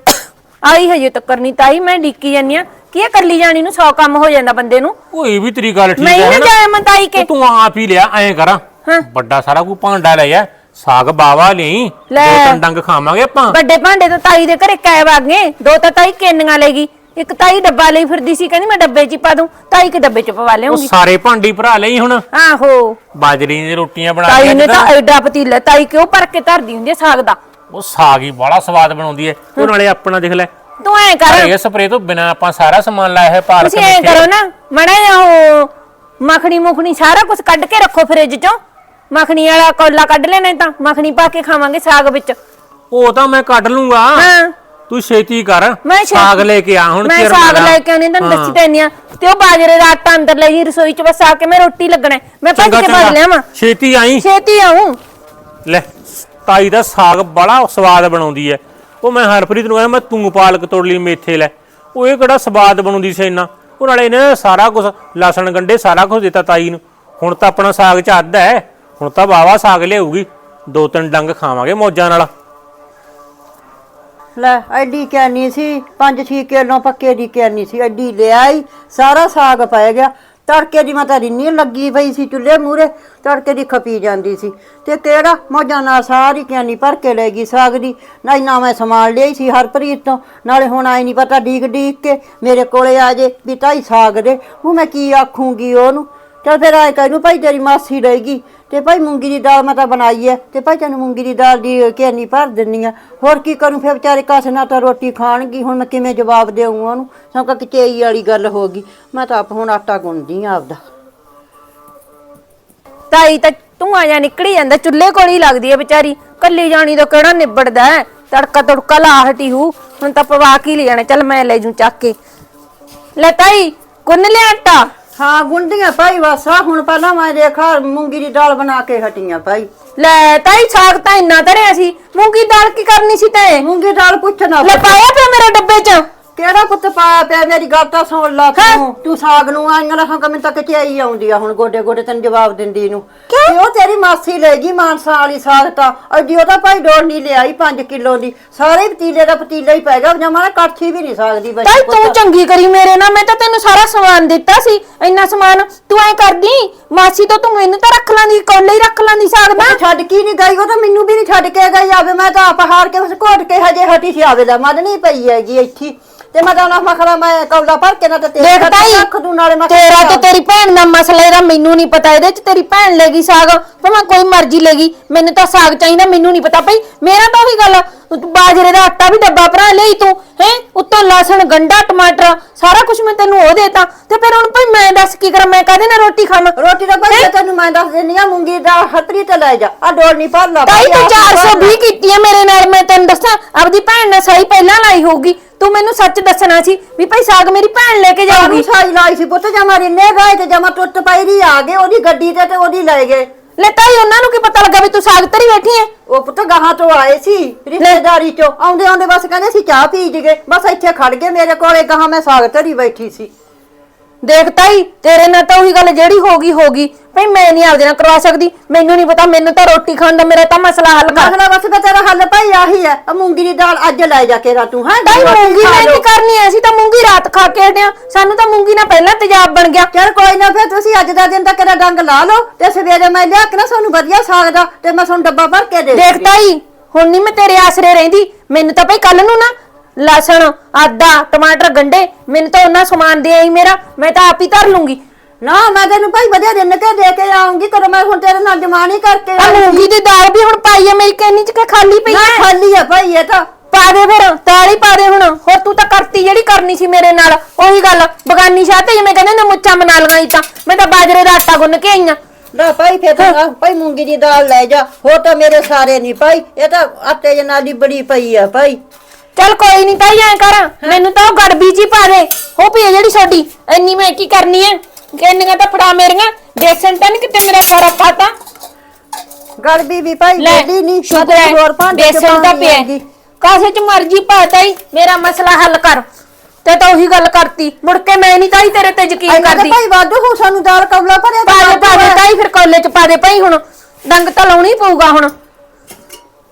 ਆਈ ਹਜੇ ਤੱਕ ਨਹੀਂ ਤਾਈ ਮੈਂ ਡਿੱਕੀ ਜਾਂਦੀ ਆ ਕੀ ਇਹ ਕੱਲੀ ਜਾਣੀ ਨੂੰ 100 ਕੰਮ ਹੋ ਜਾਂਦਾ ਬੰਦੇ ਨੂੰ? ਉਹ ਇਹ ਵੀ ਤੇਰੀ ਗੱਲ ਠੀਕ ਮੈਂ ਹੈ ਨਾ ਨਾ ਜਾਇਆ ਕੇ। ਤੂੰ ਆਪ ਹੀ ਲਿਆ ਐਂ ਕਰਾਂ। ਹਾਂ। ਵੱਡਾ ਸਾਰਾ ਕੋਈ ਭਾਂਡਾ ਲੈ ਜਾ ਸਾਗ ਬਾਵਾ ਲਈ ਦੋ ਲੈ। ਤਿੰਨ ਡੰਗ ਖਾਵਾਂਗੇ ਆਪਾਂ। ਵੱਡੇ ਭਾਂਡੇ ਤਾਂ ਤਾਈ ਦੇ ਘਰੇ ਕੈ ਵਾਗੇ ਦੋ ਤਾਂ ਤਾਈ ਕੇਨੀਆਂ ਲੈਗੀ ਇੱਕ ਤਾਈ ਡੱਬਾ ਲਈ ਫਿਰਦੀ ਸੀ ਕਹਿੰਦੀ ਮੈਂ ਡੱਬੇ 'ਚ ਹੀ ਪਾ ਦੂੰ ਤਾਈ ਕੇ ਡੱਬੇ 'ਚ ਪਵਾ ਉਹ ਲਿਆਉਂਗੀ ਸਾਰੇ ਭਾਂਡੀ ਭਰਾ ਲਈ ਹੁਣ। ਆਹੋ। ਬਾਜਰੀ ਦੀਆਂ ਰੋਟੀਆਂ ਬਣਾ ਤਾਈ ਨੇ ਤਾਂ। ਐਡਾ ਪਤੀਲਾ ਤਾਈ ਕਿਉਂ ਭਰ ਕੇ ਧਰਦੀ ਹੁੰਦੀ ਆ ਸਾਗ ਦਾ? ਉਹ ਸਾਗ ਹੀ ਬੜਾ ਸਵਾਦ ਬਣਾਉਂਦੀ ਹੈ। ਉਹ ਨਾਲੇ ਆਪਣਾ ਦੇਖ ਲੈ ਤੂੰ ਐ ਕਰ। ਇਹ ਸਪਰੇ ਤੋਂ ਬਿਨਾ ਆਪਾਂ ਸਾਰਾ ਸਮਾਨ ਲਾਇਆ ਹੈ ਪਾਲਕ ਤੁਸੀਂ ਐ ਕਰੋ ਨਾ ਮੜਾ ਜਾ ਉਹ ਮੱਖਣੀ ਮੁਖਣੀ ਸਾਰਾ ਕੁਝ ਕੱਢ ਕੇ ਰੱਖੋ ਫ੍ਰਿਜ 'ਚੋਂ। ਮੱਖਣੀ ਵਾਲਾ ਕੋਲਾ ਕੱਢ ਲੈਣਾ ਤਾਂ ਮੱਖਣੀ ਪਾ ਕੇ ਖਾਵਾਂਗੇ ਸਾਗ ਵਿੱਚ। ਉਹ ਤਾਂ ਮੈਂ ਕੱਢ ਲੂੰਗਾ। ਹਾਂ। ਤੂੰ ਛੇਤੀ ਕਰ ਮੈਂ ਛੇਤੀ- ਸਾਗ ਲੈ ਕੇ ਆ ਹੁਣ ਮੈਂ ਚਿਰ ਸਾਗ ਲੈ ਕੇ ਆਉਣੀ ਤੁਹਾਨੂੰ ਹਾਂ। ਦੱਸੀ ਤੈਨੀ ਆ। ਤੇ ਉਹ ਬਾਜਰੇ ਦਾ ਆਟਾ ਅੰਦਰ ਲੈ ਜੀ ਰਸੋਈ 'ਚ ਬਸ ਆ ਕੇ ਮੈਂ ਰੋਟੀ ਲੱਗਣਾ ਹੈ। ਮੈਂ ਭੱਜ ਚੰਗਾ ਕੇ ਭੱਜ ਚੰਗਾ। ਲਿਆਵਾਂ। ਛੇਤੀ ਆਈ। ਛੇਤੀ ਆਉਂ ਲੈ ਤਾਈ ਦਾ ਸਾਗ ਬੜਾ ਸਵਾਦ ਬਣਾਉਂਦੀ ਐ ਉਹ ਮੈਂ ਹਰਪ੍ਰੀਤ ਨੂੰ ਕਹਿੰਦਾ, ਮੈਂ ਤੂੰ ਪਾਲਕ ਤੋੜ ਲਈ ਮੇਥੇ ਲੈ। ਉਹ ਇਹ ਕਿਹੜਾ ਸਵਾਦ ਬਣਾਉਂਦੀ ਸੀ ਇੰਨਾ। ਉਹ ਨਾਲੇ ਇਹਨੇ ਸਾਰਾ ਕੁਝ ਲਸਣ ਗੰਡੇ ਸਾਰਾ ਕੁਝ ਦਿੱਤਾ ਤਾਈ ਨੂੰ। ਹੁਣ ਤਾਂ ਆਪਣਾ ਸਾਗ ਚ ਅੱਧ ਹੈ, ਹੁਣ ਤਾਂ ਬਾਵਾ ਸਾਗ ਲਿਆਊਗੀ। ਦੋ ਤਿੰਨ ਡੰਗ ਖਾਵਾਂਗੇ ਮੌਜਾਂ ਨਾਲ। ਲੈ, ਐਡੀ ਕੈਨੀ ਸੀ 5-6 ਕਿਲੋ ਪੱਕੇ ਦੀ ਕੈਨੀ ਸੀ, ਐਡੀ ਲਿਆਈ, ਸਾਰਾ ਸਾਗ ਪੈ ਗਿਆ। ਤੜਕੇ ਦੀ ਮੈਂ ਤਾਂ ਰਿੰਨੀ ਲੱਗੀ ਪਈ ਸੀ ਚੁੱਲ੍ਹੇ ਮੂਰੇ ਤੜਕੇ ਦੀ ਖਪੀ ਜਾਂਦੀ ਸੀ। ਤੇ ਕਿਹੜਾ ਮੌਜਾਂ ਨਾਲ ਸਾਰੀ ਕਿਆਨੀ ਭਰ ਕੇ ਲੈ ਗਈ ਸਾਗ ਦੀ। ਨਾ ਇੰਨਾ ਮੈਂ ਸਮਾਨ ਲਈ ਸੀ ਹਰਪ੍ਰੀਤ ਤੋਂ, ਨਾਲੇ ਹੁਣ ਆਈ ਨਹੀਂ ਪਤਾ ਡੀਕ ਡੀਕ ਕੇ ਮੇਰੇ ਕੋਲੇ ਆ ਜੇ ਵੀ ਤਾਈ ਸਾਗ ਦੇ। ਉਹ ਮੈਂ ਕੀ ਆਖੂੰਗੀ ਉਹਨੂੰ? ਚਲ ਫਿਰ ਆਏ ਕਹਿੰਨੂੰ ਭਾਈ ਤੇਰੀ ਮਾਸੀ ਰਹੇਗੀ। ਤੇ ਭਾਈ ਮੂੰਗੀ ਦੀ ਦਾਲ ਮੈਂ ਤਾਂ ਬਣਾਈ ਐ। ਤੇ ਭਾਈ ਤੈਨੂੰ ਮੂੰਗੀ ਦੀ ਦਾਲ ਦੀ ਕੇਨੀ ਭਰ ਦਿੰਨੀ ਆ। ਹੋਰ ਕੀ ਕਰੂੰ, ਫਿਰ ਵਿਚਾਰੇ ਕਾਸੇ ਨਾਲ ਤਾਂ ਰੋਟੀ ਖਾਣਗੀ। ਹੁਣ ਮੈਂ ਕਿਵੇਂ ਜਵਾਬ ਦੇਵਾਂ ਉਹਨੂੰ? ਸੌਂਕਾ ਕਿਚੇਈ ਵਾਲੀ ਗੱਲ ਹੋ ਗਈ। ਮੈਂ ਤਾਂ ਆਪ ਹੁਣ ਆਟਾ ਗੁੰਨਦੀ ਆ ਆਪਦਾ। ਤਾਈ ਤਾਂ ਤੂੰ ਆ ਜਾ ਜਾਂਦਾ, ਚੁੱਲ੍ਹੇ ਕੋਲ ਹੀ ਲੱਗਦੀ ਹੈ ਵਿਚਾਰੀ। ਕੱਲੀ ਜਾਣੀ ਤਾਂ ਕਿਹੜਾ ਨਿਬੜਦਾ ਹੈ ਤੜਕਾ ਤੜਕਾ ਲਾ ਹਟੀ ਹੂ। ਹੁਣ ਤਾਂ ਪਵਾ ਕੇ ਹੀ ਲੈ ਜਾਣਾ ਚੱਲ ਮੈਂ ਲੈ ਜੂ ਚੱਕ ਕੇ। ਲੈ ਤਾਈ, ਗੁੰਨ ਲਿਆ ਆਟਾ। ਹਾਂ ਗੁੰਡੀਆਂ ਭਾਈ ਬਸ। ਆ ਹੁਣ ਪਹਿਲਾਂ ਮੈਂ ਦੇਖਾ ਮੂੰਗੀ ਦੀ ਦਾਲ ਬਣਾ ਕੇ ਹਟੀਆਂ ਭਾਈ ਲੈ ਤਾਈ ਸਾਗ ਤਾਂ ਇੰਨਾ ਧਰਿਆ ਸੀ। ਮੂੰਗੀ ਦਾਲ ਕੀ ਕਰਨੀ ਸੀ ਤੈਂ? ਮੂੰਗੀ ਦਾਲ ਪੁੱਛਣਾ ਲੈ ਪਾਇਆ ਪਿਆ ਮੇਰੇ ਡੱਬੇ 'ਚ? ਕਿਹੜਾ ਪੁੱਤ ਪਾਇਆ ਪਿਆ ਮੇਰੀ ਗੱਲ ਤਾਂ ਸੁਣ ਲਾ ਤੂੰ? ਤੂੰ ਸਾਗ ਨੂੰ ਆਈਆਂ ਨਾ ਹਾਂ ਮੈਨੂੰ ਤਾਂ ਕਿਚਾਈ ਆਉਂਦੀ ਆ ਹੁਣ ਗੋਡੇ ਗੋਡੇ ਤੈਨੂੰ ਜਵਾਬ ਦਿੰਦੀ ਨੂੰ। ਤੇ ਉਹ ਤੇਰੀ ਮਾਸੀ ਲੈ ਗਈ ਮਾਨਸਾ ਵਾਲੀ ਸਾਗ ਤਾਂ। ਅੱਡੀ ਉਹਦਾ ਭਾਈ ਡੋਰ ਨਹੀਂ ਲਿਆਈ 5 ਕਿਲੋ ਦੀ। ਸਾਰੇ ਪਤੀਲੇ ਦਾ ਪਤੀਲਾ ਹੀ ਪੈ ਗਿਆ। ਜਮਾ ਕੜਛੀ ਵੀ ਨਹੀਂ ਸਕਦੀ ਬੱਚੀ ਤਾਈ ਤੂੰ ਚੰਗੀ ਕਰੀ ਮੇਰੇ ਨਾਲ। ਮੈਂ ਤਾਂ ਤੈਨੂੰ ਸਾਰਾ ਸਮਾਨ ਦਿੱਤਾ ਸੀ। ਇੰਨਾ ਸਮਾਨ ਤੂੰ ਐ ਕਰਦੀ ਮਾਸੀ ਤੋਂ ਤੂੰ ਮੈਨੂੰ ਤਾਂ ਰੱਖ ਲਾਂਦੀ ਕੋਲੇ ਹੀ ਰੱਖ ਲਾਂਦੀ ਸਾਗ ਮੈਂ ਛੱਡ ਕੀ ਨਹੀਂ ਗਈ ਉਹ ਤਾਂ ਮੈਨੂੰ ਵੀ ਨਹੀਂ ਛੱਡ ਕੇ ਗਈ। ਆਵੇ ਮੈਂ ਤਾਂ ਆਪ ਹਾਰ ਕੇ ਉਸ ਘੋਟ ਕੇ ਹਜੇ ਹਟੀ ਸੀ। ਆਵੇ ਦਾ ਮਨ ਨਹੀਂ ਪਈ ਹੈਗੀ ਇੱਥੇ। ਤੇ ਮੈਂ ਤਾਂ ਉਹਨਾਂ ਮਖਲਾ ਮੈਂ ਕੌਲਾ ਭਰ ਕੇ ਨਾ ਤੇ ਤੇਰੇ ਦੇਖ ਤਾਈ ਰੱਖ ਦੂੰ ਨਾਲੇ ਮੈਂ ਤੇਰਾ ਤੇ ਤੇਰੀ ਭੈਣ ਦਾ ਮਸਲਾ ਇਹਦਾ ਮੈਨੂੰ ਨਹੀਂ ਪਤਾ ਇਹਦੇ ਚ ਤੇਰੀ ਭੈਣ ਲੈ ਗਈ ਸਾਗ ਭਾਵੇਂ ਕੋਈ ਮਰਜ਼ੀ ਲੈ ਗਈ ਮੈਨੂੰ ਤਾਂ ਸਾਗ ਚਾਹੀਦਾ ਮੈਨੂੰ ਨਹੀਂ ਪਤਾ। ਭਈ ਮੇਰਾ ਤਾਂ ਉਹੀ ਗੱਲ ਆ, ਤੂੰ ਬਾਜਰੇ ਦਾ ਆਟਾ ਵੀ ਡੱਬਾ ਭਰਾ ਲਈ ਤੂੰ ਹੈ? ਉੱਤੋਂ ਲਸਣ ਗੰਡਾ ਟਮਾਟਰ ਸਾਰਾ ਕੁਝ ਮੈਂ ਤੈਨੂੰ ਉਹ ਦੇਤਾ। ਤੇ ਫਿਰ ਹੁਣ ਭਈ ਮੈਂ ਦੱਸ ਕੀ ਕਰਾਂ ਮੈਂ ਕਾਹਦੇ ਨਾਲ ਰੋਟੀ ਖਾਵਾਂ? ਰੋਟੀ ਦਾ ਭਾਈ ਤੈਨੂੰ ਮੈਂ ਦੱਸ ਦਿੰਨੀ ਆ ਮੂੰਗੀ ਦਾ ਹਤਰੀ ਤੇ ਲੈ ਜਾ ਆ ਡੋਲ ਨਹੀਂ ਭਰ ਲਾ ਤਾਈ ਤੂੰ ਆਪ ਭਰ ਲਾ। 420 ਕੀਤੀ ਹੈ ਮੇਰੇ ਨਾਲ ਮੈਂ ਤੈਨੂੰ ਦੱਸਾਂ ਆਪਦੀ ਭੈਣ ਨਾਲ ਸਹੀ ਪਹਿਲਾਂ ਲਾਈ ਹੋਊਗੀ। ਤੂੰ ਮੈਨੂੰ ਸੱਚ ਦੱਸਣਾ ਸੀ ਵੀ ਭਈ ਸਾਗ ਮੇਰੀ ਭੈਣ ਲੈ ਕੇ ਜਾਊਗੀ। ਸਾਈ ਲਾਈ ਸੀ ਪੁੱਤ ਜਮਾ ਰਿੰਨੇ ਗਏ ਤੇ ਜਮਾ ਟੁੱਟ ਪਈਰੀ ਆ ਗਏ ਉਹਦੀ ਗੱਡੀ ਤੇ ਤੇ ਉਹਦੀ ਲੈ ਗਏ। ਲੈ ਤਾਈ ਉਹਨਾਂ ਨੂੰ ਕੀ ਪਤਾ ਲੱਗਾ ਵੀ ਤੂੰ ਸਾਗ ਧਰੀ ਬੈਠੀ ਐ? ਉਹ ਪੁੱਤ ਗਾਹਾਂ ਤੋਂ ਆਏ ਸੀ ਰਿਸ਼ਤੇਦਾਰੀ ਚੋਂ। ਆਉਂਦੇ ਆਉਂਦੇ ਬਸ ਕਹਿੰਦੇ ਸੀ ਚਾਹ ਪੀ ਜਗੇ ਬਸ ਇੱਥੇ ਖੜ ਗਏ ਮੇਰੇ ਕੋਲੇ ਗਾਹਾਂ ਮੈਂ ਸਾਗ ਧਰੀ ਬੈਠੀ ਸੀ। ਦੇਖ ਤਾਈ ਤੇਰੇ ਨਾਲ ਤਾਂ ਉਹੀ ਗੱਲ ਜਿਹੜੀ ਹੋ ਗਈ ਹੋ ਗਈ। ਭਈ ਮੈਂ ਨਹੀਂ ਆਪਦੇ ਨਾਲ ਕਰਵਾ ਸਕਦੀ ਮੈਨੂੰ ਨਹੀਂ ਪਤਾ ਮੈਨੂੰ ਤਾਂ ਰੋਟੀ ਖਾਣ ਦਾ ਮੇਰਾ ਤਾਂ ਮਸਲਾ ਹੱਲ ਕਰ। ਅਗਲਾ ਬਸ ਤਾਂ ਤੇਰਾ ਹੱਲ ਭਾਈ ਆਹੀ ਹੈ ਆ ਮੂੰਗੀ ਦੀ ਦਾਲ ਅੱਜ ਲੈ ਜਾ ਕੇ ਰਾ ਤੂੰ ਹੈ? ਤਾਈ ਮੂੰਗੀ ਮੈਂ ਕੀ ਕਰਨੀ ਐ ਅਸੀਂ ਤਾਂ ਮੂੰਗੀ ਰਾਤ ਖਾ ਕੇ ਹਟਿਆ ਸਾਨੂੰ ਤਾਂ ਮੂੰਗੀ ਨਾਲ ਪਹਿਲਾਂ ਤੇਜ਼ਾਬ ਬਣ ਗਿਆ। ਚਲ ਕੋਈ ਨਾ ਫਿਰ ਤੁਸੀਂ ਅੱਜ ਦਾ ਦਿਨ ਤਾਂ ਕਿਹੜਾ ਡੰਗ ਲਾ ਲਓ ਤੇ ਸਵੇਰੇ ਮੈਂ ਲਿਆ ਕੇ ਨਾ ਸਾਨੂੰ ਵਧੀਆ ਸਾਗ ਦਾ ਤੇ ਮੈਂ ਤੁਹਾਨੂੰ ਡੱਬਾ ਭਰ ਕੇ ਦੇ ਦੇਖ। ਤਾਈ ਹੁਣ ਨਹੀਂ ਮੈਂ ਤੇਰੇ ਆਸਰੇ ਰਹਿੰਦੀ ਮੈਨੂੰ ਤਾਂ ਭਈ ਕੱਲ ਨੂੰ ਨਾ ਲਸਣ ਆਦਾ ਟਮਾਟਰ ਗੰਡੇ ਮੈਨੂੰ ਤਾਂ ਉਹਨਾਂ ਸਮਾਨ ਦੇ ਆਈ ਮੇਰਾ ਮੈਂ ਤਾਂ ਆਪ ਹੀ ਧਰ ਲੂੰਗੀ। ਨਾ ਮੈਂ ਤੈਨੂੰ ਭਾਈ ਵਧੀਆ ਦਿਨ ਕੇ ਦੇ ਕੇ ਆਉਂਗੀ ਕਦੋਂ ਮੈਂ ਹੁਣ ਤੇਰੇ ਨਾਲ ਜਮਾਨੀ ਕਰਕੇ ਆ ਆਈ ਮੂੰਗੀ ਦੀ ਦਾਲ ਵੀ ਹੁਣ ਪਾਈ ਐ ਮੇਰੀ ਕੈਨੀ ਚ ਕਿ ਖਾਲੀ ਪਈ ਨਾ ਐ ਖਾਲੀ ਆ ਭਾਈ ਇਹ ਤਾਂ। ਪਾ ਦੇ ਫਿਰ ਤਾਲੀ ਪਾ ਦੇ ਹੁਣ। ਹੋਰ ਤੂੰ ਤਾਂ ਕਰਤੀ ਜਿਹੜੀ ਕਰਨੀ ਸੀ ਮੇਰੇ ਨਾਲ। ਉਹੀ ਗੱਲ ਬਗਾਨੀ ਸ਼ਾਹ ਤੇ ਜਿਵੇਂ ਕਹਿੰਦੇ ਨੇ ਮੁੱਛਾਂ ਬਣਾ ਲਗਾਈ ਤਾਂ ਮੈਂ ਤਾਂ ਬਾਜਰੇ ਦਾ ਆਟਾ ਗੁੰਨ ਕੇ ਆਈਆਂ ਲੈ ਭਾਈ ਫੇਰ ਤਾਂ ਭਾਈ ਮੂੰਗੀ ਦੀ ਦਾਲ ਲੈ ਜਾ। ਹੋ ਤਾਂ ਮੇਰੇ ਸਾਰੇ ਨਹੀਂ ਭਾਈ ਇਹ ਤਾਂ ਆਟੇ ਦੇ ਨਾਲ ਹੀ ਬੜੀ ਪਈ ਆ ਭਾਈ। ਚੱਲ ਕੋਈ ਨਹੀਂ ਤਾਈ ਐ ਕਰ ਮੈਨੂੰ ਤਾਂ ਉਹ ਗੜਬੀ ਜੀ ਪਾ ਦੇ। ਉਹ ਪਈ ਆ ਜਿਹੜੀ ਛੋਟੀ ਇੰਨੀ ਮੈਂ ਕੀ ਕਰਨੀ ਐ? ਕਿੰਨੀਆਂ ਤਾਂ ਫੜਾ ਮੇਰੀਆਂ ਦੇਖਣ ਤਾਂ ਨਹੀਂ ਕਿਤੇ ਮੇਰਾ ਸਾਰਾ ਖਾਤਾ ਗੜਬੀ ਵੀ ਭਾਈ ਜਿਹੜੀ ਨਹੀਂ ਸ਼ੁਕਰ ਹੈ ਹੋਰ ਭਾਂਡੇ ਚ ਬੇਸਣ ਤਾਂ ਪਾਉਣੀ ਪਿਆ। ਹੈਗੀ। ਕਾਸੇ ਚ ਮਰਜ਼ੀ ਪਾ ਤਾਈ ਮੇਰਾ ਮਸਲਾ ਹੱਲ ਕਰ। ਤੇ ਤਾਂ ਉਹੀ ਗੱਲ ਕਰਤੀ। ਮੁੜ ਕੇ ਮੈਂ ਨਹੀਂ ਤਾਈ ਤੇਰੇ ਤੇ ਯਕੀਨ ਇਹਨਾਂ ਦੇ ਕਰਦੀ। ਭਾਈ ਵਾਧੂ ਹੋ ਸਾਨੂੰ ਦਾਲ ਕਬਲਾ ਭਰਿਆ ਪਾ ਦੇ ਪਾ ਦੇ ਤਾਈ ਫਿਰ ਕੋਲੇ ਚ ਪਾ ਦੇ ਭਾਈ ਹੁਣ। ਡੰਗ ਤਾਂ ਲਾਉਣੀ ਪਊਗਾ ਹੁਣ।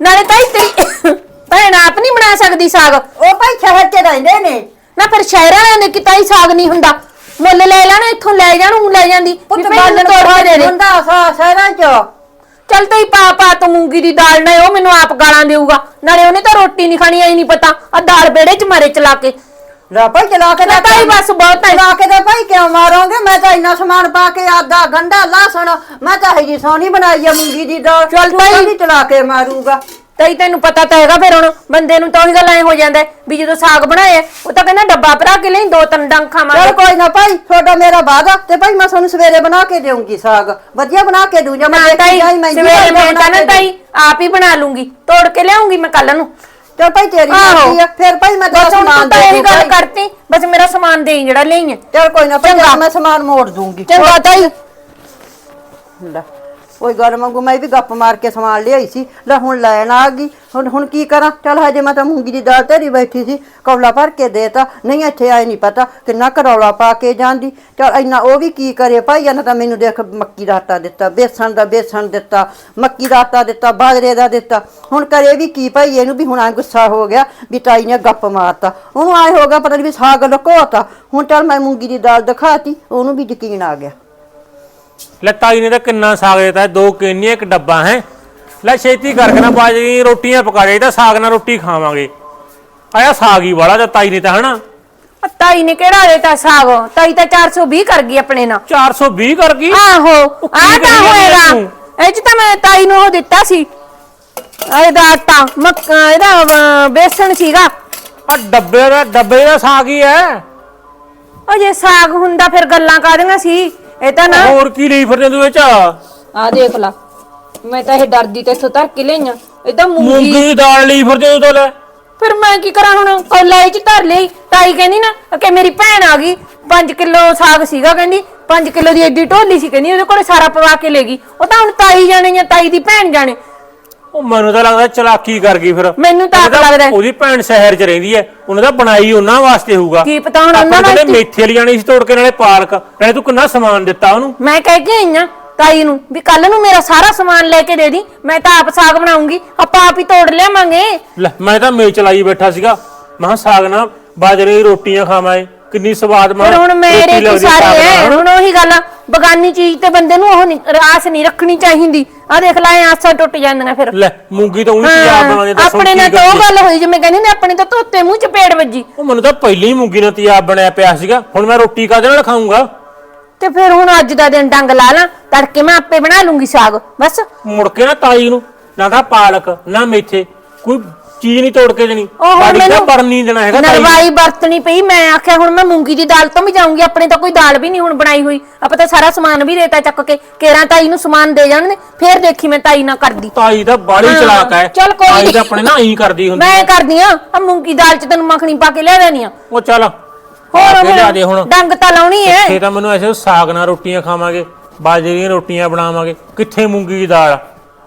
ਨਾਲੇ ਤਾਈ ਤੇਰੀ ਭੈਣ ਆਪ ਨਹੀਂ ਬਣਾ ਸਕਦੀ ਸਾਗ। ਉਹ ਭਾਈ ਸ਼ਹਿਰ ਚ ਰਹਿੰਦੇ ਨੇ। ਨਾ ਫਿਰ ਸ਼ਹਿਰਾਂ ਵਾਲਿਆਂ ਦੇ ਕਿਤਾ ਹੀ ਸਾਗ ਨਹੀਂ ਹੁੰਦਾ। ਮੁੱਲ ਲੈ ਲੈਣਾ ਇੱਥੋਂ ਲੈ ਜਾਣ ਉਹ ਲੈ ਜਾਂਦੀ। ਪੁੱਤ ਵੀ ਭੈਣ ਨੂੰ ਤੋੜ ਕੇ ਦੇ ਦੇ। ਹੁੰਦਾ ਸਾ ਸ਼ਹਿਰਾਂ ਚ। ਚੱਲ ਤਈ ਪਾ ਪਾ ਤੂੰ ਮੂੰਗੀ ਦੀ ਦਾਲ ਨਾ ਉਹ ਮੈਨੂੰ ਆਪ ਗਾਲਾਂ ਦੇਊਗਾ। ਨਾਲੇ ਉਹਨੇ ਤਾਂ ਰੋਟੀ ਨਹੀਂ ਖਾਣੀ ਐ ਨਹੀਂ ਪਤਾ। ਆ ਦਾਲ ਬੇੜੇ ਚ ਮਾਰੇ ਚਲਾ ਕੇ। ਲੈ ਭਾਈ ਚਲਾ ਕੇ ਲੈ ਭਾਈ ਬਸ ਬਹੁਤ ਹੈ। ਚਲਾ ਕੇ ਤੇ ਭਾਈ ਕਿਉਂ ਮਾਰੋਗੇ? ਮੈਂ ਤਾਂ ਇੰਨਾ ਸਮਾਨ ਪਾ ਕੇ ਆਦਾ ਗੰਡਾ ਲਸਣ ਮੈਂ ਤਾਂ ਇਹ ਜੀ ਸੋਹਣੀ ਬਣਾਈ ਆ ਮੂੰਗੀ ਦੀ ਦਾਲ। ਚੱਲ ਭਾਈ। ਚਲਾ ਕੇ ਮਾਰੂਗਾ। ਤਈ ਤੈਨੂੰ ਪਤਾ ਤਾਂ ਹੈਗਾ ਫਿਰ ਹੁਣ ਬੰਦੇ ਨੂੰ ਤਾਂ ਉਹੀ ਗੱਲ ਐ ਹੋ ਜਾਂਦਾ ਹੈ ਵੀ ਜਦੋਂ ਸਾਗ ਬਣਾਏ ਉਹ ਤਾਂ ਕਹਿੰਦਾ ਡੱਬਾ ਭਰਾ ਕੇ ਲਈ ਦੋ ਤਿੰਨ ਡੰਗ ਚਲ ਖਾਵਾਂਗੇ ਕੋਈ ਨਾ ਭਾਈ ਤੁਹਾਡਾ ਮੇਰਾ ਵਾਦਾ ਤੇ ਭਾਈ ਮੈਂ ਤੁਹਾਨੂੰ ਸਵੇਰੇ ਬਣਾ ਕੇ ਦੇਵਾਂਗੀ ਸਾਗ। ਵਧੀਆ ਬਣਾ ਕੇ ਦੂੰ ਜਾਂ ਮੈਂ ਨਾ ਦੇਖੀ ਤਾਈ ਜਾਈ ਮੈਂ ਸਵੇਰੇ ਮੈਂ ਤਾਂ ਨਾ ਤਾਈ ਆਪ ਹੀ ਬਣਾ ਲੂੰਗੀ ਤੋੜ ਕੇ ਲਿਆਉਂਗੀ ਮੈਂ ਕੱਲ ਨੂੰ। ਚਲ ਭਾਈ ਤੇਰੀ ਆਹੋ। ਮਰਜ਼ੀ ਆ ਫਿਰ ਭਾਈ ਮੈਂ ਬਸ ਤੇਰਾ ਹੁਣ ਤੂੰ ਸਮਾਨ ਤਾਂ ਦੇ ਇਹੀ ਗੱਲ। ਕਰਤੀ ਬਸ ਮੇਰਾ ਸਮਾਨ ਦੇਈ ਜਿਹੜਾ ਲਈ ਹੈ ਚਲ ਕੋਈ ਨਾ ਭਾਈ। ਮੈਂ ਸਮਾਨ ਮੋੜ ਦੂੰਗੀ ਚੰਗਾ ਤਾਈ। ਲੈ। ਕੋਈ ਗੱਲ ਮੰਗੂ ਮੈਂ ਵੀ ਗੱਪ ਮਾਰ ਕੇ ਸਮਾਨ ਲਿਆਈ ਸੀ। ਲੈ ਹੁਣ ਲੈਣ ਆ ਗਈ। ਹੁਣ ਹੁਣ ਕੀ ਕਰਾਂ? ਚੱਲ ਹਜੇ ਮੈਂ ਤਾਂ ਮੂੰਗੀ ਦੀ ਦਾਲ ਧਰੀ ਬੈਠੀ ਸੀ। ਕੌਲਾ ਭਰ ਕੇ ਦੇਤਾ ਨਹੀਂ, ਇੱਥੇ ਆਏ ਨਹੀਂ ਪਤਾ ਕਿੰਨਾ ਕਰੌਲਾ ਪਾ ਕੇ ਜਾਂਦੀ। ਚੱਲ ਇੰਨਾ ਉਹ ਵੀ ਕੀ ਕਰੇ? ਭਾਈ ਇਹਨਾਂ ਤਾਂ ਮੈਨੂੰ ਦੇਖ ਮੱਕੀ ਦਾ ਆਟਾ ਦਿੱਤਾ, ਬੇਸਣ ਦਾ ਬੇਸਣ ਦਿੱਤਾ, ਮੱਕੀ ਦਾ ਆਟਾ ਦਿੱਤਾ, ਬਾਜਰੇ ਦਾ ਦਿੱਤਾ। ਹੁਣ ਕਰੇ ਵੀ ਕੀ ਭਾਈ? ਇਹਨੂੰ ਵੀ ਹੁਣ ਆ ਗੁੱਸਾ ਹੋ ਗਿਆ ਵੀ ਤਾਈ ਨੇ ਗੱਪ ਮਾਰਤਾ। ਉਹਨੂੰ ਆਏ ਹੋ ਗਿਆ ਪਤਾ ਨਹੀਂ ਵੀ ਸਾਗ ਲੁਕੋਤਾ। ਹੁਣ ਚੱਲ ਮੈਂ ਮੂੰਗੀ ਦੀ ਦਾਲ ਦਿਖਾਤੀ, ਉਹਨੂੰ ਵੀ ਯਕੀਨ ਆ ਗਿਆ। ਲੈ ਤਾਈ ਨੇ ਤਾਂ ਕਿੰਨਾ ਸਾਗ ਦਿੱਤਾ ਹੈ, ਦੋ ਕੇਨੀਆਂ ਇੱਕ ਡੱਬਾ ਹੈ। ਲੈ ਛੇਤੀ ਕਰਕੇ ਨਾ ਦੀਆਂ ਰੋਟੀਆਂ ਪਕਾ ਦੇ ਤਾਂ ਸਾਗ ਨਾਲ ਰੋਟੀ ਖਾਵਾਂਗੇ। ਆਇਆ ਸਾਗ ਹੀ ਵਾਲਾ ਤਾਂ ਤਾਈ ਨੇ ਤਾਂ ਹਨਾ? ਆ ਤਾਈ ਨੇ ਕਿਹੜਾ ਦੇਤਾ ਸਾਗ? ਤਾਈ ਤਾਂ 420 ਕਰ ਗਈ ਆਪਣੇ ਨਾਲ। 420 ਕਰ ਗਈ? ਆਹੋ ਉਹ ਕੀ ਆ ਤਾਂ ਕਰੀ ਜਾਂਦੀ ਆ ਹੋਏਗਾ? ਇਹ ਚ ਤਾਂ ਮੈਂ ਤਾਈ ਨੂੰ ਉਹ ਦਿੱਤਾ ਸੀ। ਆਹ ਇਹਦਾ ਆਟਾ ਮੱਕ ਇਹਦਾ ਅਹ, ਬੇਸਣ ਸੀਗਾ। ਆ ਡੱਬੇ ਦਾ ਡੱਬੇ ਦਾ ਸਾਗ ਹੀ ਹੈ। ਉਹ ਜੇ ਸਾਗ ਹੁੰਦਾ ਫਿਰ ਗੱਲਾਂ ਕਾਦੀਆਂ ਸੀ? ਇਹ ਤਾਂ ਨਾ ਹੋਰ ਕੀ ਲਈ ਫਿਰਦੇ ਤੂੰ ਇਹ ਚ? ਆ ਦੇਖ ਲਾ। ਮੈਂ ਤਾਂ ਇਹ ਡਰਦੀ ਤੇ ਇੱਥੋਂ ਧਰ ਕੇ ਲਈਆਂ ਇਹ ਤਾਂ ਮੂੰਗੀ ਮੂੰਗੀ ਦੀ ਦਾਲ ਲਈ ਫਿਰਦੇ ਤੂੰ ਤਾਂ ਲੈ। ਫਿਰ ਮੈਂ ਕੀ ਕਰਾਂ ਹੁਣ? ਕੋਲਾ ਇਹ ਚ ਧਰ ਲਈ। ਤਾਈ ਕਹਿੰਦੀ ਨਾ ਕਿ ਮੇਰੀ ਭੈਣ ਆ ਗਈ। 5 ਕਿਲੋ ਸਾਗ ਸੀਗਾ ਕਹਿੰਦੀ। 5 ਕਿਲੋ ਦੀ ਐਡੀ ਢੋਲੀ ਸੀ ਕਹਿੰਦੀ। ਉਹਦੇ ਕੋਲੇ ਸਾਰਾ ਪਵਾ ਕੇ ਲੈ ਗਈ। ਉਹ ਤਾਂ ਹੁਣ ਤਾਈ ਜਾਣੇ ਜਾਂ ਤਾਈ ਦੀ ਭੈਣ ਜਾਣੇ। ਉਹ ਮੈਨੂੰ ਤਾਂ ਲੱਗਦਾ ਚਲਾਕੀ ਕਰ ਗਈ ਫਿਰ। ਮੈਨੂੰ ਤਾਂ ਆਪ ਉਹਦਾ- ਲੱਗਦਾ ਹੈ। ਉਹਦੀ ਭੈਣ ਸ਼ਹਿਰ 'ਚ ਰਹਿੰਦੀ ਹੈ। ਉਹਨਾਂ ਦਾ ਬਣਾਈ ਉਹਨਾਂ ਵਾਸਤੇ ਹੋਊਗਾ। ਕੀ ਪਤਾ ਹੁਣ ਉਹਨਾਂ ਵਾਸਤੇ- ਮੇਥੇ ਲਈ ਜਾਣੀ ਸੀ ਤੋੜ ਕੇ ਨਾਲੇ ਪਾਲਕ। ਨਾਲੇ ਤੂੰ ਕਿੰਨਾ ਸਮਾਨ ਦਿੱਤਾ ਉਹਨੂੰ? ਮੈਂ ਕਹਿ ਕੇ ਆਈ ਆਂ ਤਾਈ ਨੂੰ ਵੀ ਕੱਲ ਨੂੰ ਮੇਰਾ ਸਾਰਾ ਸਮਾਨ ਲੈ ਕੇ ਦੇ ਦੀ। ਮੈਂ ਤਾਂ ਆਪ ਸਾਗ ਬਣਾਉਂਗੀ। ਆਪਾਂ ਆਪ ਹੀ ਤੋੜ ਲਿਆਵਾਂਗੇ। ਲੈ ਮੈਂ ਤਾਂ ਮੇਚ ਲਾਈ ਬੈਠਾ ਸੀਗਾ। ਮੈਂ ਕਿਹਾ ਸਾਗ ਨਾਲ ਬਾਜਰੇ ਦੀ ਰੋਟੀਆਂ ਖਾਵਾਂਗੇ। ਕਿੰਨੀ ਸਵਾਦ ਮੈਂ ਫਿਰ ਹੁਣ ਮੇਰੇ ਕੀ ਸਾਰੇ ਐ। ਹੁਣ ਉਹੀ ਗੱਲ ਆ, ਬਗਾਨੀ ਚੀਜ਼ ਤੇ ਬੰਦੇ ਨੂੰ ਉਹ ਨੀ- ਆਸ ਨਹੀਂ ਰੱਖਣੀ ਚਾਹੀਦੀ। ਆ ਦੇਖ ਲੈ ਆਸਾਂ ਟੁੱਟ ਜਾਂਦੀਆਂ ਫਿਰ। ਲੈ ਮੂੰਗੀ ਤਾਂ ਉਹੀ ਤਿਆਰ ਬਣਾਉਂਦੇ ਤਾਂ ਆਪਣੇ ਨਾਲ ਤਾਂ ਉਹ ਗੱਲ ਹੋਈ ਜਿਵੇਂ ਕਹਿੰਦੇ ਨੇ ਆਪਣੇ ਤਾਂ ਧੋਤੇ ਮੂੰਹ ਚ ਪੇੜ ਵੱਜੀ। ਉਹ ਮੈਨੂੰ ਤਾਂ ਪਹਿਲੀ ਹੀ ਮੂੰਗੀ ਨਾਲ ਤਿਆਰ ਬਣਿਆ ਪਿਆ ਸੀਗਾ ਹੁਣ ਮੈਂ ਰੋਟੀ ਕਾਹਦੇ ਨਾਲ ਖਾਊਂਗਾ? ਤੇ ਫਿਰ ਹੁਣ ਅੱਜ ਦਾ ਦਿਨ ਡੰਗ ਲਾ ਲਾਂ ਤੜਕੇ ਮੈਂ ਆਪੇ ਬਣਾ ਲੂੰਗੀ ਸਾਗ ਬਸ। ਮੁੜ ਕੇ ਨਾ ਤਾਈ ਨੂੰ ਨਾ ਤਾਂ ਪਾਲਕ ਨਾ ਮੇਥੇ ਕੋਈ ਚੀਜ਼ ਨਹੀਂ ਤੋੜ ਕੇ ਦੇਣੀ। ਉਹ ਹੁਣ ਬਾੜੀ ਦਾ ਮੈਨੂੰ ਪੜ ਨਹੀਂ ਦੇਣਾ ਹੈਗਾ ਤਾਈ ਨੂੰ। ਨਰਵਾਈ ਵਰਤਣੀ ਪਈ ਮੈਂ ਆਖਿਆ ਹੁਣ ਮੈਂ ਮੂੰਗੀ ਦੀ ਦਾਲ ਤੋਂ ਵੀ ਜਾਊਂਗੀ ਆਪਣੇ ਤਾਂ ਕੋਈ ਦਾਲ ਵੀ ਨਹੀਂ ਹੁਣ ਬਣਾਈ ਹੋਈ। ਆਪਾਂ ਤਾਂ ਸਾਰਾ ਸਮਾਨ ਵੀ ਦੇਤਾ ਚੱਕ ਕੇ ਕੇਰਾਂ ਤਾਈ ਨੂੰ ਸਮਾਨ ਦੇ ਜਾਣ ਫੇਰ ਦੇਖੀ ਮੈਂ ਤਾਈ ਨਾ ਕਰਦੀ। ਤਾਈ ਤਾਂ ਬਾੜੀ ਹਾਂ, ਚਲਾਕ ਹੈ। ਚੱਲ ਕੋਈ ਤਾਈ। ਤਾਂ ਆਪਣੇ ਨਾਲ ਹੀ ਕਰਦੀ ਹੁੰਦੀ ਮੈਂ ਕਰਦੀ ਆ ਆ ਮੂੰਗੀ ਦਾਲ ਚ ਤੈਨੂੰ ਮੱਖਣੀ ਪਾ ਕੇ ਲਿਆ ਦੇਣੀ ਆ। ਉਹ ਚੱਲ ਹੋਰ ਕੇ ਲਿਆ ਦੇ ਹੁਣ। ਡੰਗ ਤਾਂ ਲਾਉਣੀ ਐ ਫੇ ਤਾਂ ਮੈਨੂੰ ਐਸੇ ਸਾਗ ਨਾਲ ਰੋਟੀਆਂ ਖਾਵਾਂਗੇ ਬਾਜਰੇ ਦੀਆਂ ਰੋਟੀਆਂ ਬਣਾਵਾਂਗੇ। ਕਿੱਥੇ ਮੂੰਗੀ ਦੀ ਦਾਲ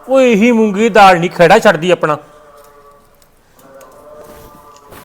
ਉਹ ਇਹੀ ਮੂੰਗੀ ਦੀ ਦਾਲ ਨਹੀਂ ਖੜਾ ਛੱਡਦੀ ਆਪਣਾ।